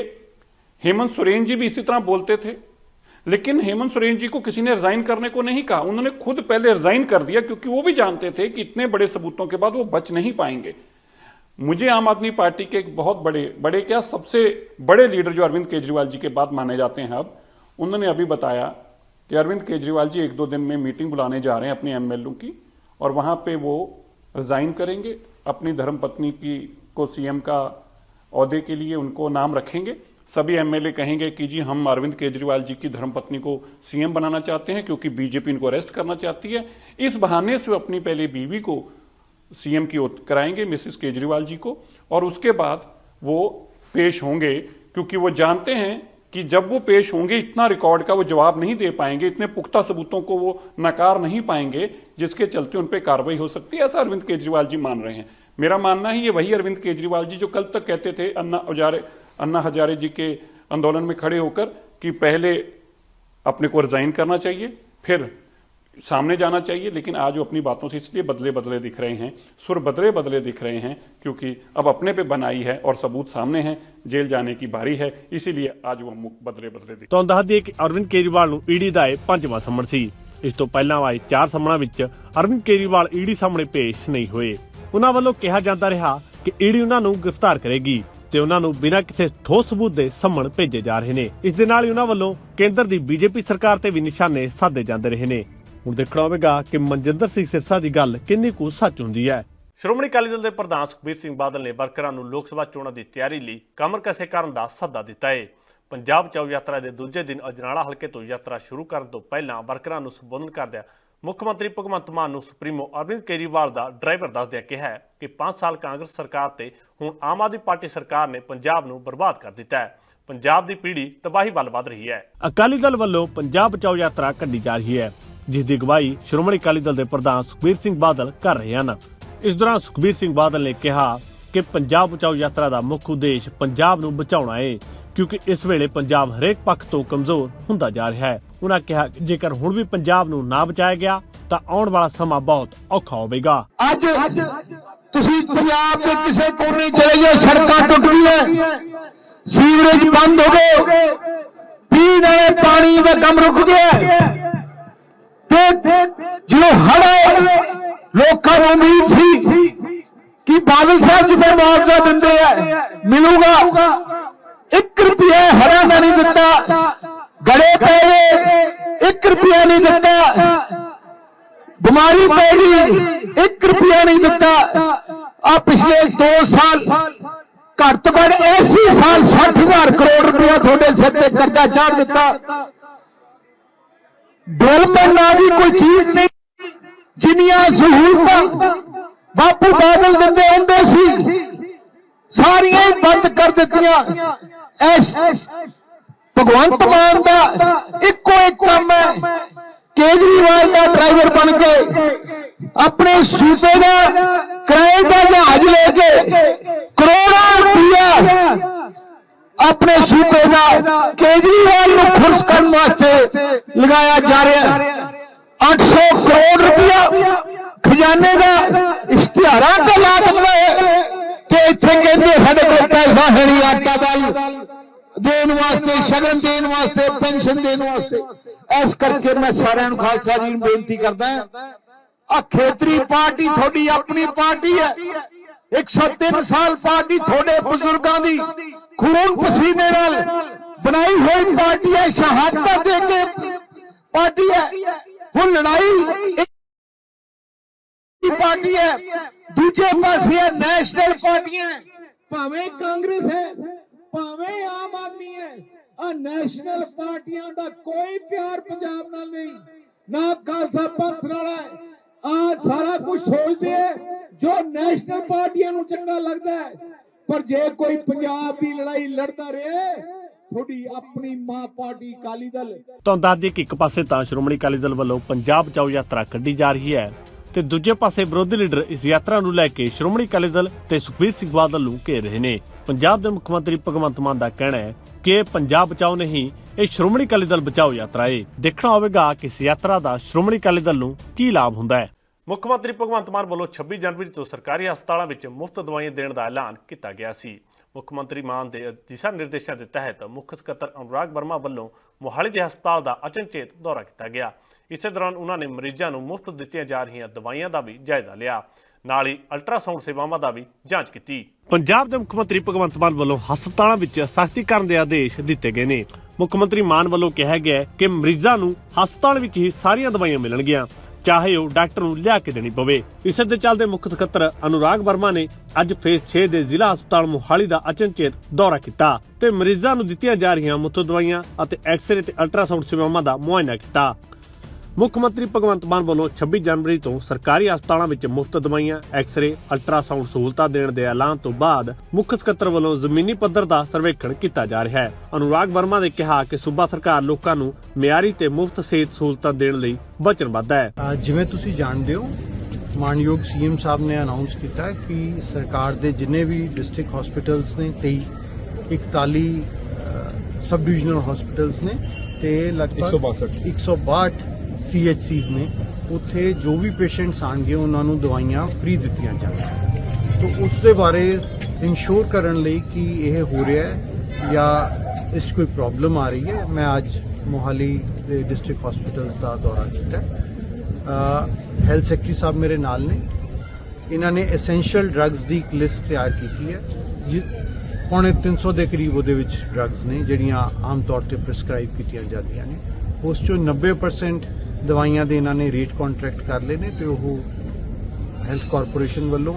हेमंत सोरेन जी भी इसी तरह बोलते थे। लेकिन हेमंत सोरेन जी को किसी ने रिजाइन करने को नहीं कहा। उन्होंने खुद पहले रिजाइन कर दिया, क्योंकि वो भी जानते थे कि इतने बड़े सबूतों के बाद वो बच नहीं पाएँगे। मुझे आम आदमी पार्टी के एक बहुत बड़े बड़े क्या सबसे बड़े लीडर जो अरविंद केजरीवाल जी के बाद माने जाते हैं अब, उन्होंने अभी बताया कि अरविंद केजरीवाल जी एक दो दिन में मीटिंग बुलाने जा रहे हैं अपने एमएलओ की, और वहाँ पे वो रिजाइन करेंगे। अपनी धर्मपत्नी की को सीएम का औहदे के लिए उनको नाम रखेंगे। सभी एमएलए कहेंगे कि जी, हम अरविंद केजरीवाल जी की धर्मपत्नी को सीएम बनाना चाहते हैं क्योंकि बीजेपी इनको अरेस्ट करना चाहती है। इस बहाने से अपनी पहले बीवी को सीएम की ओर कराएँगे, मिसिस केजरीवाल जी को। और उसके बाद वो पेश होंगे, क्योंकि वो जानते हैं कि जब वो पेश होंगे, इतना रिकॉर्ड का वो जवाब नहीं दे पाएँगे, इतने पुख्ता सबूतों को वो नकार नहीं पाएँगे, जिसके चलते उन पर कार्रवाई हो सकती है, ऐसा अरविंद केजरीवाल जी मान रहे हैं। मेरा मानना है ये वही अरविंद केजरीवाल जी जो कल तक कहते थे अन्ना हजारे अन्ना हजारे जी के आंदोलन में खड़े होकर कि पहले अपने को रिजाइन करना चाहिए फिर सामने जाना चाहिए लेकिन आज वो अपनी बातों से इसलिए बदले बदले दिख रहे हैं सुर बदले बदले दिख रहे हैं क्योंकि अब अपने पे बनाई है और सबूत सामने है जेल जाने की बारी है इसीलिए आज वो मुख बदले बदले दिख ਤੁਹਾਨੂੰ ਦੱਸ ਦਈਏ ਕਿ ਅਰਵਿੰਦ ਕੇਜਰੀਵਾਲ ਨੂੰ ਈਡੀ ਦਾ ਇਹ ਪੰਜਵਾਂ ਸੰਮਣ ਸੀ ਇਸ ਤੋਂ ਪਹਿਲਾਂ ਆਏ ਚਾਰ ਸੰਮਣਾਂ ਵਿੱਚ ਅਰਵਿੰਦ ਕੇਜਰੀਵਾਲ ਈਡੀ ਸਾਹਮਣੇ ਪੇਸ਼ ਨਹੀਂ ਹੋਏ। ਉਹਨਾਂ ਵੱਲੋਂ ਕਿਹਾ ਜਾਂਦਾ ਰਿਹਾ ਕਿ ਈਡੀ ਉਹਨਾਂ ਨੂੰ ਗ੍ਰਿਫਤਾਰ ਕਰੇਗੀ ਤੇ ਉਹਨਾਂ ਨੂੰ ਬਿਨਾਂ ਕਿਸੇ ਠੋਸ ਸਬੂਤ ਦੇ ਸੰਮਣ ਭੇਜੇ ਜਾ ਰਹੇ ਨੇ। ਇਸ ਦੇ ਨਾਲ ਹੀ ਉਹਨਾਂ ਵੱਲੋਂ ਕੇਂਦਰ ਦੀ ਬੀਜੇਪੀ ਸਰਕਾਰ ਤੇ ਵੀ ਨਿਸ਼ਾਨੇ ਸਾਧੇ ਜਾਂਦੇ ਰਹੇ ਨੇ। ਹੁਣ ਦੇਖਣਾ ਹੋਵੇਗਾ ਕਿ ਮਨਜਿੰਦਰ ਸਿੰਘ ਸਿਰਸਾ ਦੀ ਗੱਲ ਕਿੰਨੀ ਕੁ ਸੱਚ ਹੁੰਦੀ ਹੈ। ਸ਼੍ਰੋਮਣੀ ਅਕਾਲੀ ਦਲ ਦੇ ਪ੍ਰਧਾਨ ਸੁਖਬੀਰ ਸਿੰਘ ਬਾਦਲ ਨੇ ਵਰਕਰਾਂ ਨੂੰ ਲੋਕ ਸਭਾ ਚੋਣਾਂ ਦੀ ਤਿਆਰੀ ਲਈ ਕਮਰ ਕਸੇ ਕਰਨ ਦਾ ਸੱਦਾ ਦਿੱਤਾ ਹੈ। ਪੰਜਾਬ ਬਚਾਓ ਯਾਤਰਾ ਦੇ ਦੂਜੇ ਦਿਨ ਅਜਨਾਲਾ ਹਲਕੇ ਤੋਂ ਯਾਤਰਾ ਸ਼ੁਰੂ ਕਰਨ ਤੋਂ ਪਹਿਲਾਂ ਵਰਕਰਾਂ ਨੂੰ ਸੰਬੋਧਨ ਕਰਦਿਆਂ ਮੁੱਖ ਮੰਤਰੀ ਭਗਵੰਤ ਮਾਨ ਨੂੰ ਸੁਪਰੀਮੋ ਅਰਵਿੰਦ ਕੇਜਰੀਵਾਲ ਦਾ ਡਰਾਈਵਰ ਦੱਸਦਿਆਂ ਕਿਹਾ ਕਿ 5 ਸਾਲ ਕਾਂਗਰਸ ਸਰਕਾਰ ਤੇ ਹੁਣ ਆਮ ਆਦਮੀ ਪਾਰਟੀ ਸਰਕਾਰ ਨੇ ਪੰਜਾਬ ਨੂੰ ਬਰਬਾਦ ਕਰ ਦਿੱਤਾ ਹੈ। ਪੰਜਾਬ ਦੀ ਪੀੜ੍ਹੀ ਤਬਾਹੀ ਵੱਲ ਵਧ ਰਹੀ ਹੈ। ਅਕਾਲੀ ਦਲ ਵੱਲੋਂ ਪੰਜਾਬ ਬਚਾਓ ਯਾਤਰਾ ਕੱਢੀ ਜਾ ਰਹੀ ਹੈ, ਜਿਸ ਦੀ ਅਗਵਾਈ ਸ਼੍ਰੋਮਣੀ ਅਕਾਲੀ ਦਲ ਦੇ ਪ੍ਰਧਾਨ ਸੁਖਬੀਰ ਸਿੰਘ ਬਾਦਲ ਕਰ ਰਹੇ ਹਨ। ਇਸ ਦੌਰਾਨ ਸੁਖਬੀਰ ਸਿੰਘ ਬਾਦਲ ਨੇ ਕਿਹਾ ਕਿ ਪੰਜਾਬ ਬਚਾਓ ਯਾਤਰਾ ਦਾ ਮੁੱਖ ਉਦੇਸ਼ ਪੰਜਾਬ ਨੂੰ ਬਚਾਉਣਾ ਹੈ ਕਿਉਂਕਿ ਇਸ ਵੇਲੇ ਪੰਜਾਬ ਹਰੇਕ ਪੱਖ ਤੋਂ ਕਮਜ਼ੋਰ ਹੁੰਦਾ ਜਾ ਰਿਹਾ ਹੈ। ਉਹਨਾਂ ਕਿਹਾ ਕਿ ਜੇਕਰ ਹੁਣ ਵੀ ਪੰਜਾਬ ਨੂੰ ਨਾ ਬਚਾਇਆ ਗਿਆ, ਤਾਂ ਆਉਣ ਵਾਲਾ ਸਮਾਂ ਬਹੁਤ ਔਖਾ ਹੋਵੇਗਾ। ਅੱਜ ਤੁਸੀਂ ਪੰਜਾਬ ਦੇ ਕਿਸੇ ਕੋਨੇ ਚਲੇ ਜਾਓ, ਸੜਕਾਂ ਟੁੱਟ ਗਈਆਂ ਸੀਵਰੇਜ ਬੰਦ ਹੋ ਗਏ, ਪੀਣ ਵਾਲੇ ਪਾਣੀ ਦਾ ਕੰਮ ਰੁਕ ਗਿਆ ਤੇ ਜਦੋਂ ਹੜ੍ਹ ਆਏ, ਲੋਕਾਂ ਨੂੰ ਉਮੀਦ ਸੀ ਕਿ ਬਾਦਲ ਸਾਹਿਬ ਜਿੱਥੇ ਮੁਆਵਜ਼ਾ ਦਿੰਦੇ ਆ, ਮਿਲੂਗਾ। 1 ਰੁਪਿਆ ਹਰਾ ਦਾ ਨਹੀਂ ਦਿੱਤਾ ਗੜੇ ਪਏ ਗਏ 1 ਰੁਪਿਆ ਨਹੀਂ ਦਿੱਤਾ, ਬਿਮਾਰੀ ਪੈ ਗਈ 1 ਰੁਪਿਆ ਨਹੀਂ ਦਿੱਤਾ। ਆ ਪਿਛਲੇ 2 ਸਾਲ, ਘੱਟ ਤੋਂ ਘੱਟ ਐਸੀ ਸਾਲ 60000 ਕਰੋੜ ਰੁਪਇਆ ਤੁਹਾਡੇ ਸਿਰ ਤੇ ਕਰਜ਼ਾ ਚਾੜ ਦਿੱਤਾ। ਡਵੈਲਪਮੈਂਟ ਨਾਂ ਦੀ ਕੋਈ ਚੀਜ਼ ਨਹੀਂ, ਜਿੰਨੀਆਂ ਸਹੂਲਤਾਂ ਬਾਪੂ ਬਾਦਲ ਦਿੰਦੇ ਹੁੰਦੇ ਸੀ, ਸਾਰੀਆਂ ਹੀ ਬੰਦ ਕਰ ਦਿੱਤੀਆਂ। ਐਸ। ਭਗਵੰਤ ਮਾਨ ਦਾ ਇੱਕੋ ਇੱਕ ਕੰਮ ਹੈ। ਕੇਜਰੀਵਾਲ ਦਾ ਡਰਾਈਵਰ ਬਣ ਕੇ ਆਪਣੇ ਸੂਬੇ ਦਾ ਕਿਰਾਏ ਦਾ ਜਹਾਜ਼ ਲੈ ਕੇ ਕਰੋੜਾਂ ਰੁਪਇਆ ਆਪਣੇ ਸੂਬੇ ਦਾ ਕੇਜਰੀਵਾਲ ਨੂੰ ਖੁਸ਼ ਕਰਨ ਵਾਸਤੇ ਲਗਾਇਆ ਜਾ ਰਿਹਾ ਹੈ। 800 ਕਰੋੜ ਰੁਪਇਆ ਖਜ਼ਾਨੇ ਦਾ ਇਸ਼ਤਿਹਾਰਾਂ ਤੇ ਲਾ ਹੈ ਕਿ ਕਹਿੰਦੇ ਸਾਡੇ ਕੋਲ ਪੈਸਾ ਹੈ ਨਹੀਂ ਆਟਾ ਦਾਲ। ਦੇਣ ਵਾਸਤੇ, ਸ਼ਗਨ ਦੇਣ ਵਾਸਤੇ, ਪੈਨਸ਼ਨ ਦੇਣ ਵਾਸਤੇ। ਇਸ ਕਰਕੇ ਮੈਂ ਸਾਰਿਆਂ ਨੂੰ ਖਾਲਸਾ ਜੀ ਨੂੰ ਬੇਨਤੀ ਕਰਦਾ ਆ ਖੇਤਰੀ ਪਾਰਟੀ ਤੁਹਾਡੀ ਆਪਣੀ ਪਾਰਟੀ ਹੈ। 103 ਸਾਲ ਪਾਰਟੀ ਤੁਹਾਡੇ ਬਜ਼ੁਰਗਾਂ ਦੀ ਖੂਨ ਪਸੀਨੇ ਨਾਲ ਬਣਾਈ ਹੋਈ ਪਾਰਟੀ ਹੈ, ਸ਼ਹਾਦਤ ਦੇ ਕੇ ਪਾਰਟੀ ਹੈ। ਹੁਣ ਲੜਾਈ ਪਾਰਟੀ ਹੈ। ਦੂਜੇ ਪਾਸੇ ਹੈ ਨੈਸ਼ਨਲ ਪਾਰਟੀਆਂ ਭਾਵੇਂ ਕਾਂਗਰਸ ਹੈ ਭਾਵੇਂ ਆਮ ਆਦਮੀ ਹੈ ਆ ਨੈਸ਼ਨਲ ਪਾਰਟੀਆਂ ਦਾ ਕੋਈ ਪਿਆਰ ਪੰਜਾਬ ਨਾਲ ਨਹੀਂ। ਨਾ ਖਾਲਸਾ ਪੰਥ ਨਾਲ ਹੈ। ਆ ਸਾਰਾ ਕੁਝ ਸੋਚਦੇ ਹੈ ਜੋ ਨੈਸ਼ਨਲ ਪਾਰਟੀਆਂ ਨੂੰ ਚੰਗਾ ਲੱਗਦਾ ਹੈ। ਪਰ ਜੇ ਕੋਈ ਪੰਜਾਬ ਦੀ ਲੜਾਈ ਲੜਦਾ ਰਹੇ ਤੁਹਾਡੀ ਆਪਣੀ ਮਾਂ ਪਾਰਟੀ ਅਕਾਲੀ ਦਲ। ਤੁਹਾਨੂੰ ਦੱਸ ਕਿ ਇੱਕ ਪਾਸੇ ਤਾਂ ਸ਼੍ਰੋਮਣੀ ਅਕਾਲੀ ਦਲ ਵੱਲੋਂ ਪੰਜਾਬ ਬਚਾਓ ਯਾਤਰਾ ਕੱਢੀ ਜਾ ਰਹੀ ਹੈ। ਤੇ ਦੂਜੇ ਪਾਸੇ ਵਿਰੋਧੀ ਲੀਡਰ ਇਸ ਯਾਤਰਾ ਨੂੰ ਲੈ ਕੇ ਸ਼੍ਰੋਮਣੀ ਅਕਾਲੀ ਦਲ ਤੇ ਸੁਖਬੀਰ ਸਿੰਘ ਬਾਦਲ ਨੂੰ ਘੇਰ ਰਹੇ ਨੇ। ਪੰਜਾਬ ਦੇ ਮੁੱਖ ਮੰਤਰੀ ਭਗਵੰਤ ਮਾਨ ਦਾ ਕਹਿਣਾ ਹੈ ਕਿ ਪੰਜਾਬ ਬਚਾਓ ਨਹੀਂ, ਇਹ ਸ਼੍ਰੋਮਣੀ ਅਕਾਲੀ ਦਲ ਬਚਾਓ ਯਾਤਰਾ ਹੈ ਦੇਖਣਾ ਹੋਵੇਗਾ ਕਿ ਇਸ ਯਾਤਰਾ ਦਾ ਸ਼੍ਰੋਮਣੀ ਅਕਾਲੀ ਦਲ ਨੂੰ ਕੀ ਲਾਭ ਹੁੰਦਾ ਹੈ। ਮੁੱਖ ਮੰਤਰੀ ਭਗਵੰਤ ਮਾਨ ਵੱਲੋਂ 26 ਜਨਵਰੀ ਤੋਂ ਸਰਕਾਰੀ ਹਸਪਤਾਲਾਂ ਵਿੱਚ ਮੁਫਤ ਦਵਾਈਆਂ ਦੇਣ ਦਾ ਐਲਾਨ ਕੀਤਾ ਗਿਆ ਸੀ। ਮੁੱਖ ਮੰਤਰੀ ਮਾਨ ਦੇ ਦਿਸ਼ਾ ਨਿਰਦੇਸ਼ਾਂ ਦੇ ਤਹਿਤ ਮੁੱਖ ਸਕੱਤਰ ਅਨੁਰਾਗ ਵਰਮਾ ਵੱਲੋਂ ਮੋਹਾਲੀ ਦੇ ਹਸਪਤਾਲ ਦਾ ਅਚਨਚੇਤ ਦੌਰਾ ਕੀਤਾ ਗਿਆ। ਇਸੇ ਦੌਰਾਨ ਉਹਨਾਂ ਨੇ ਮਰੀਜ਼ਾਂ ਨੂੰ ਮੁਫਤ ਦਿੱਤੀਆਂ ਜਾ ਰਹੀਆਂ ਦਵਾਈਆਂ ਦਾ ਵੀ ਜਾਇਜ਼ਾ ਲਿਆ। ਨਾਲ ਹੀ ਅਲਟਰਾਸਾਊਂਡ ਸੇਵਾਵਾਂ ਦਾ ਵੀ ਜਾਂਚ ਕੀਤੀ। ਪੰਜਾਬ ਦੇ ਮੁੱਖ ਮੰਤਰੀ ਭਗਵੰਤ ਮਾਨ ਵੱਲੋਂ ਹਸਪਤਾਲਾਂ ਵਿੱਚ ਸਖਤੀ ਕਰਨ ਦੇ ਆਦੇਸ਼ ਦਿੱਤੇ ਗਏ ਨੇ। ਮੁੱਖ ਮੰਤਰੀ ਮਾਨ ਵੱਲੋਂ ਕਿਹਾ ਗਿਆ ਕਿ ਮਰੀਜ਼ਾਂ ਨੂੰ ਹਸਪਤਾਲ ਵਿੱਚ ਹੀ ਸਾਰੀਆਂ ਦਵਾਈਆਂ ਮਿਲਣਗੀਆਂ, ਚਾਹੇ ਉਹ ਡਾਕਟਰ ਨੂੰ ਲਿਆ ਕੇ ਦੇਣੀ ਪਵੇ। ਇਸੇ ਦੇ ਚੱਲਦੇ ਮੁੱਖ ਸਕੱਤਰ ਅਨੁਰਾਗ ਵਰਮਾ ਨੇ ਅੱਜ ਫੇਸ 6 ਦੇ ਜ਼ਿਲ੍ਹਾ ਹਸਪਤਾਲ ਮੋਹਾਲੀ ਦਾ ਅਚਨਚੇਤ ਦੌਰਾ ਕੀਤਾ ਤੇ ਮਰੀਜ਼ਾਂ ਨੂੰ ਦਿੱਤੀਆਂ ਜਾ ਰਹੀਆਂ ਮੁਫਤ ਦਵਾਈਆਂ ਅਤੇ ਐਕਸ-ਰੇ ਤੇ ਅਲਟਰਾਸਾਊਂਡ ਸੇਵਾਵਾਂ ਦਾ ਮੁਆਇਨਾ ਕੀਤਾ। ਮੁੱਖ ਮੰਤਰੀ ਭਗਵੰਤ ਮਾਨ ਵੱਲੋਂ 26 ਜਨਵਰੀ ਤੋਂ ਸਰਕਾਰੀ ਹਸਪਤਾਲਾਂ ਵਿੱਚ ਮੁਫਤ ਦਵਾਈਆਂ ਐਕਸ-ਰੇ ਅਲਟਰਾਸਾਊਂਡ ਸਹੂਲਤਾਂ ਦੇਣ ਦੇ ਐਲਾਨ ਤੋਂ ਬਾਅਦ ਮੁੱਖ ਸਕੱਤਰ ਵੱਲੋਂ ਜ਼ਮੀਨੀ ਪੱਧਰ ਦਾ ਸਰਵੇਖਣ ਕੀਤਾ ਜਾ ਰਿਹਾ ਹੈ। ਅਨੁਰਾਗ ਵਰਮਾ ਨੇ ਕਿਹਾ ਕਿ ਸੂਬਾ ਸਰਕਾਰ ਲੋਕਾਂ ਨੂੰ ਮਿਆਰੀ ਤੇ ਮੁਫਤ ਸਿਹਤ ਸਹੂਲਤਾਂ ਦੇਣ ਲਈ ਵਚਨਬੱਧ ਹੈ। ਜਿਵੇਂ ਤੁਸੀਂ ਜਾਣਦੇ ਹੋ ਮਾਨਯੋਗ ਸੀਐਮ ਸਾਹਿਬ ਨੇ ਅਨਾਉਂਸ ਕੀਤਾ ਕਿ ਸਰਕਾਰ ਦੇ ਜਿੰਨੇ ਵੀ ਡਿਸਟ੍ਰਿਕਟ ਹਸਪੀਟਲਸ ਨੇ 23 41 ਸਬ ਡਿਵੀਜ਼ਨਲ ਹਸਪੀਟਲਸ ਨੇ ਤੇ ਲਗਭਗ 162 ਸੀਐਚਸੀਜ਼ ਨੇ, ਉੱਥੇ ਜੋ ਵੀ ਪੇਸ਼ੈਂਟਸ ਆਣਗੇ ਉਹਨਾਂ ਨੂੰ ਦਵਾਈਆਂ ਫ੍ਰੀ ਦਿੱਤੀਆਂ ਜਾਣਗੀਆਂ। ਤੋਂ ਉਸ ਦੇ ਬਾਰੇ ਇਨਸ਼ੋਰ ਕਰਨ ਲਈ ਕਿ ਇਹ ਹੋ ਰਿਹਾ ਹੈ ਜਾਂ ਇਸ 'ਚ ਕੋਈ ਪ੍ਰੋਬਲਮ ਆ ਰਹੀ ਹੈ? ਮੈਂ ਅੱਜ ਮੋਹਾਲੀ ਦੇ ਡਿਸਟ੍ਰਿਕਟ ਹਸਪੀਟਲਸ ਦਾ ਦੌਰਾ ਕੀਤਾ ਹੈਲਥ ਸੈਕਟਰੀ ਸਾਹਿਬ ਮੇਰੇ ਨਾਲ ਨੇ। ਇਹਨਾਂ ਨੇ ਐਸੈਂਸ਼ੀਅਲ ਡਰੱਗਸ ਦੀ ਇੱਕ ਲਿਸਟ ਤਿਆਰ ਕੀਤੀ ਹੈ, ਜਿ- ਪੌਣੇ 300 ਦੇ ਕਰੀਬ ਉਹਦੇ ਵਿੱਚ ਡਰੱਗਸ ਨੇ, ਜਿਹੜੀਆਂ ਆਮ ਤੌਰ ਤੇ ਪ੍ਰੈਸਕ੍ਰਾਈਬ ਕੀਤੀਆਂ ਜਾਂਦੀਆਂ ਨੇ। ਉਸ ਚੋਂ 90% ਦਵਾਈਆਂ ਦੇ ਇਹਨਾਂ ਨੇ ਰੇਟ ਕੰਟਰੈਕਟ ਕਰ ਲਏ ਨੇ ਤੇ ਉਹ ਹੈਲਥ ਕਾਰਪੋਰੇਸ਼ਨ ਵੱਲੋਂ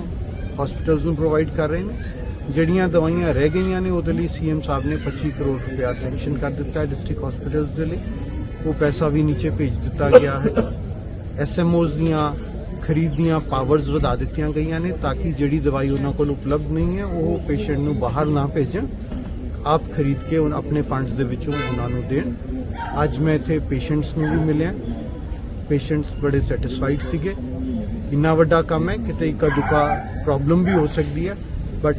ਹਸਪੀਟਲਸ ਨੂੰ ਪ੍ਰੋਵਾਈਡ ਕਰ ਰਹੇ ਨੇ। ਜਿਹੜੀਆਂ ਦਵਾਈਆਂ ਰਹਿ ਗਈਆਂ ਨੇ, ਉਹਦੇ ਲਈ ਸੀਐਮ ਸਾਹਿਬ ਨੇ 25 ਕਰੋੜ ਰੁਪਇਆ ਸੈਂਕਸ਼ਨ ਕਰ ਦਿੱਤਾ ਹੈ ਡਿਸਟ੍ਰਿਕਟ ਹਸਪੀਟਲਸ ਦੇ ਲਈ। ਉਹ ਪੈਸਾ ਵੀ ਨੀਚੇ ਭੇਜ ਦਿੱਤਾ ਗਿਆ ਹੈ। ਐਸਐਮਓਜ਼ ਦੀਆਂ ਖਰੀਦ ਦੀਆਂ ਪਾਵਰਸ ਵਧਾ ਦਿੱਤੀਆਂ ਗਈਆਂ ਨੇ ਤਾਂ ਕਿ ਜਿਹੜੀ ਦਵਾਈ ਉਹਨਾਂ ਕੋਲ ਉਪਲਬਧ ਨਹੀਂ ਹੈ, ਉਹ ਪੇਸ਼ੈਂਟ ਨੂੰ ਬਾਹਰ ਨਾ ਭੇਜਣ। ਆਪ ਖਰੀਦ ਕੇ ਉਹ ਆਪਣੇ ਫੰਡਸ ਦੇ ਵਿੱਚੋਂ ਉਹਨਾਂ ਨੂੰ ਦੇਣ। ਅੱਜ ਮੈਂ ਇੱਥੇ ਪੇਸ਼ੈਂਟਸ ਨੂੰ ਵੀ ਮਿਲਿਆ। ਪੇਸ਼ੈਂਟਸ ਬੜੇ ਸੈਟੀਸਫਾਈਡ ਸੀਗੇ। ਇੰਨਾ ਵੱਡਾ ਕੰਮ ਹੈ, ਕਿਤੇ ਇੱਕ ਦੁਕਾ ਪ੍ਰੋਬਲਮ ਵੀ ਹੋ ਸਕਦੀ ਹੈ। ਬਟ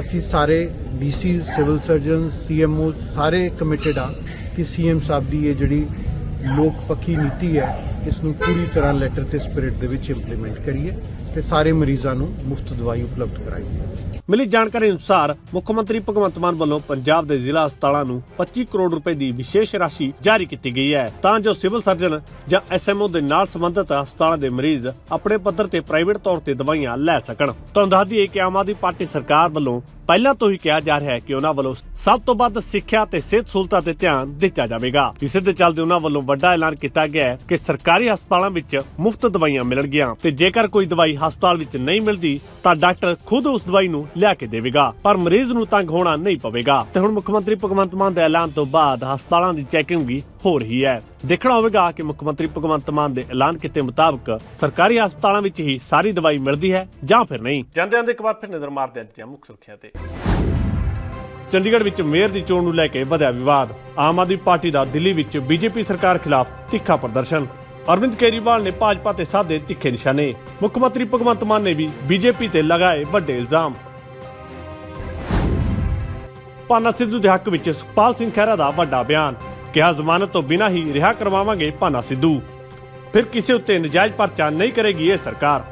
ਅਸੀਂ ਸਾਰੇ ਡੀਸੀ ਸਿਵਲ ਸਰਜਨ ਸੀਐਮਓ ਸਾਰੇ ਕਮਿਟਡ ਆ ਕਿ ਸੀਐਮ ਸਾਹਿਬ ਦੀ ਇਹ ਜਿਹੜੀ ਲੋਕ ਪੱਖੀ ਨੀਤੀ ਹੈ, ਇਸ ਨੂੰ ਪੂਰੀ ਤਰ੍ਹਾਂ ਲੈਟਰ ਤੇ ਸਪਿਰਿਟ ਦੇ ਵਿੱਚ ਇੰਪਲੀਮੈਂਟ ਕਰੀਏ। ਤੇ ਸਾਰੇ ਮਰੀਜ਼ਾਂ ਨੂੰ ਮੁਫਤ ਦਵਾਈ ਉਪਲਬਧ ਕਰਾਈਏ ਮਿਲੀ ਜਾਣਕਾਰੀ ਅਨੁਸਾਰ ਮੁੱਖ ਮੰਤਰੀ ਭਗਵੰਤ ਮਾਨ ਵੱਲੋਂ ਪੰਜਾਬ ਦੇ ਜ਼ਿਲ੍ਹਾ ਹਸਪਤਾਲਾਂ ਨੂੰ 25 ਕਰੋੜ ਰੁਪਏ ਦੀ ਵਿਸ਼ੇਸ਼ ਰਾਸ਼ੀ ਜਾਰੀ ਕੀਤੀ ਗਈ ਹੈ। ਤਾਂ ਜੋ ਸਿਵਲ ਸਰਜਨ ਜਾਂ ਐਸਐਮਓ ਦੇ ਨਾਲ ਸੰਬੰਧਿਤ ਹਸਪਤਾਲਾਂ ਦੇ ਮਰੀਜ਼ ਆਪਣੇ ਪੱਧਰ ਤੇ ਪ੍ਰਾਈਵੇਟ ਤੌਰ ਤੇ ਦਵਾਈਆਂ ਲੈ ਸਕਣ। ਤੁਹਾਨੂੰ ਦੱਸ ਦਈਏ ਕਿ ਆਮ ਆਦਮੀ ਪਾਰਟੀ ਸਰਕਾਰ ਵੱਲੋਂ ਪਹਿਲਾਂ ਤੋਂ ਹੀ ਕਿਹਾ ਜਾ ਰਿਹਾ ਹੈ ਕਿ ਉਹਨਾਂ ਵੱਲੋਂ ਸਭ ਤੋਂ ਵੱਧ ਸਿੱਖਿਆ ਤੇ ਸਿਹਤ ਸਹੂਲਤਾਂ ਤੇ ਧਿਆਨ ਦਿੱਤਾ ਜਾਵੇਗਾ। ਇਸੇ ਦੇ ਚੱਲਦੇ ਉਹਨਾਂ ਵੱਲੋਂ ਵੱਡਾ ਐਲਾਨ ਕੀਤਾ ਗਿਆ ਹੈ ਕਿ ਸਰਕਾਰੀ ਹਸਪਤਾਲਾਂ ਵਿੱਚ ਮੁਫਤ ਦਵਾਈਆਂ ਮਿਲਣਗੀਆਂ ਤੇ ਜੇਕਰ ਕੋਈ ਦਵਾਈ ਹਸਪਤਾਲ ਵਿੱਚ ਨਹੀਂ ਮਿਲਦੀ ਤਾਂ ਡਾਕਟਰ ਖੁਦ ਉਸ ਦਵਾਈ ਨੂੰ ਲਿਆ ਕੇ ਦੇਵੇਗਾ ਪਰ ਮਰੀਜ਼ ਨੂੰ ਤੰਗ ਹੋਣਾ ਨਹੀਂ ਪਵੇਗਾ। ਤੇ ਹੁਣ ਮੁੱਖ ਮੰਤਰੀ ਭਗਵੰਤ ਮਾਨ ਦੇ ਐਲਾਨ ਤੋਂ ਬਾਅਦ ਹਸਪਤਾਲਾਂ ਦੀ ਚੈਕਿੰਗ ਵੀ ਹੋ ਰਹੀ ਹੈ। ਦੇਖਣਾ ਹੋਵੇਗਾ ਕਿ ਮੁੱਖ ਮੰਤਰੀ ਭਗਵੰਤ ਮਾਨ ਦੇ ਐਲਾਨ ਕੀਤੇ ਮੁਤਾਬਕ ਸਰਕਾਰੀ ਹਸਪਤਾਲਾਂ ਵਿੱਚ ਹੀ ਸਾਰੀ ਦਵਾਈ ਮਿਲਦੀ ਹੈ ਜਾਂ ਫਿਰ ਨਹੀਂ। ਜਾਂਦੇ ਜਾਂਦੇ ਇੱਕ ਵਾਰ ਫਿਰ ਨਜ਼ਰ ਮਾਰਦੇ ਹਾਂ ਮੁੱਖ ਸੁਰਖੀਆਂ ਤੇ। ਚੰਡੀਗੜ੍ਹ ਵਿੱਚ ਮੇਅਰ ਦੀ ਚੋਣ ਨੂੰ ਲੈ ਕੇ ਵਧਿਆ ਵਿਵਾਦ। ਆਮ ਆਦਮੀ ਪਾਰਟੀ ਦਾ ਦਿੱਲੀ ਵਿੱਚ ਬੀਜੇਪੀ ਸਰਕਾਰ ਖਿਲਾਫ ਤਿੱਖਾ ਪ੍ਰਦਰਸ਼ਨ। ਅਰਵਿੰਦ ਕੇਜਰੀਵਾਲ ਨੇ ਭਾਜਪਾ ਤੇ ਸਾਧੇ ਤਿੱਖੇ ਨਿਸ਼ਾਨੇ। ਮੁੱਖ ਮੰਤਰੀ ਭਗਵੰਤ ਮਾਨ ਨੇ ਵੀ ਬੀਜੇਪੀ ਤੇ ਲਗਾਏ ਵੱਡੇ ਇਲਜ਼ਾਮ। ਪਾਨਾ ਸਿੱਧੂ ਦੇ ਹੱਕ ਵਿੱਚ ਸੁਖਪਾਲ ਸਿੰਘ ਖਹਿਰਾ ਦਾ ਵੱਡਾ ਬਿਆਨ। ਕਿਹਾ, ਜ਼ਮਾਨਤ ਤੋਂ ਬਿਨਾਂ ਹੀ ਰਿਹਾ ਕਰਵਾਵਾਂਗੇ ਪਾਨਾ ਸਿੱਧੂ। ਫਿਰ ਕਿਸੇ ਉੱਤੇ ਨਜਾਇਜ਼ ਪਰਚਾ ਨਹੀਂ ਕਰੇਗੀ ਇਹ ਸਰਕਾਰ।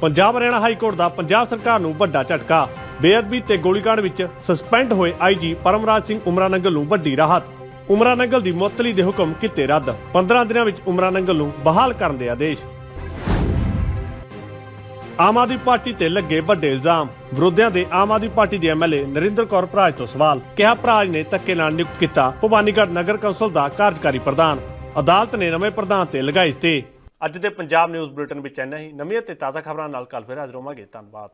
ਪੰਜਾਬ ਹਰਿਆਣਾ ਹਾਈ ਕੋਰਟ ਦਾ ਪੰਜਾਬ ਸਰਕਾਰ ਨੂੰ ਵੱਡਾ ਝਟਕਾ। ਬੇਅਦਬੀ ਤੇ ਗੋਲੀਕਾਂਡ ਵਿੱਚ ਸਸਪੈਂਡ ਹੋਏ ਆਈਜੀ ਪਰਮਰਾਜ ਸਿੰਘ ਉਮਰਾ ਨੰਗਲ ਨੂੰ ਵੱਡੀ ਰਾਹਤ। ਉਮਰਾ ਨੰਗਲ ਦੀ ਮੁਅੱਤਲੀ ਦੇ ਹੁਕਮ ਕੀਤੇ ਰੱਦ। 15 ਦਿਨਾਂ ਵਿੱਚ ਉਮਰਾ ਨੰਗਲ ਨੂੰ ਬਹਾਲ ਕਰਨ ਦੇ ਆਦੇਸ਼। ਆਮ ਆਦਮੀ ਪਾਰਟੀ ਤੇ ਲੱਗੇ ਵੱਡੇ ਇਲਜ਼ਾਮ। ਵਿਰੋਧੀਆਂ ਦੇ ਆਮ ਆਦਮੀ ਪਾਰਟੀ ਦੇ ਐਮਐਲਏ ਨਰਿੰਦਰ ਕੌਰ ਭਰਾਜ ਤੋਂ ਸਵਾਲ। ਕਿਹਾ ਭਰਾਜ ਨੇ ਧੱਕੇ ਨਾਲ ਨਿਯੁਕਤ ਕੀਤਾ ਭਵਾਨੀਗੜ੍ਹ ਨਗਰ ਕੌਂਸਲ ਦਾ ਕਾਰਜਕਾਰੀ ਪ੍ਰਧਾਨ। ਅਦਾਲਤ ਨੇ ਨਵੇਂ ਪ੍ਰਧਾਨ ਤੇ ਲਗਾਈ ਸਟੇ। ਅੱਜ ਦੇ ਪੰਜਾਬ ਨਿਊਜ਼ ਬੁਲੇਟਿਨ ਵਿੱਚ ਇੰਨਾ ਹੀ। ਨਵੀਆਂ ਤੇ ਤਾਜ਼ਾ ਖਬਰਾਂ ਨਾਲ ਕੱਲ ਫਿਰ ਹਾਜ਼ਰ ਹੋਵਾਂਗੇ। ਧੰਨਵਾਦ।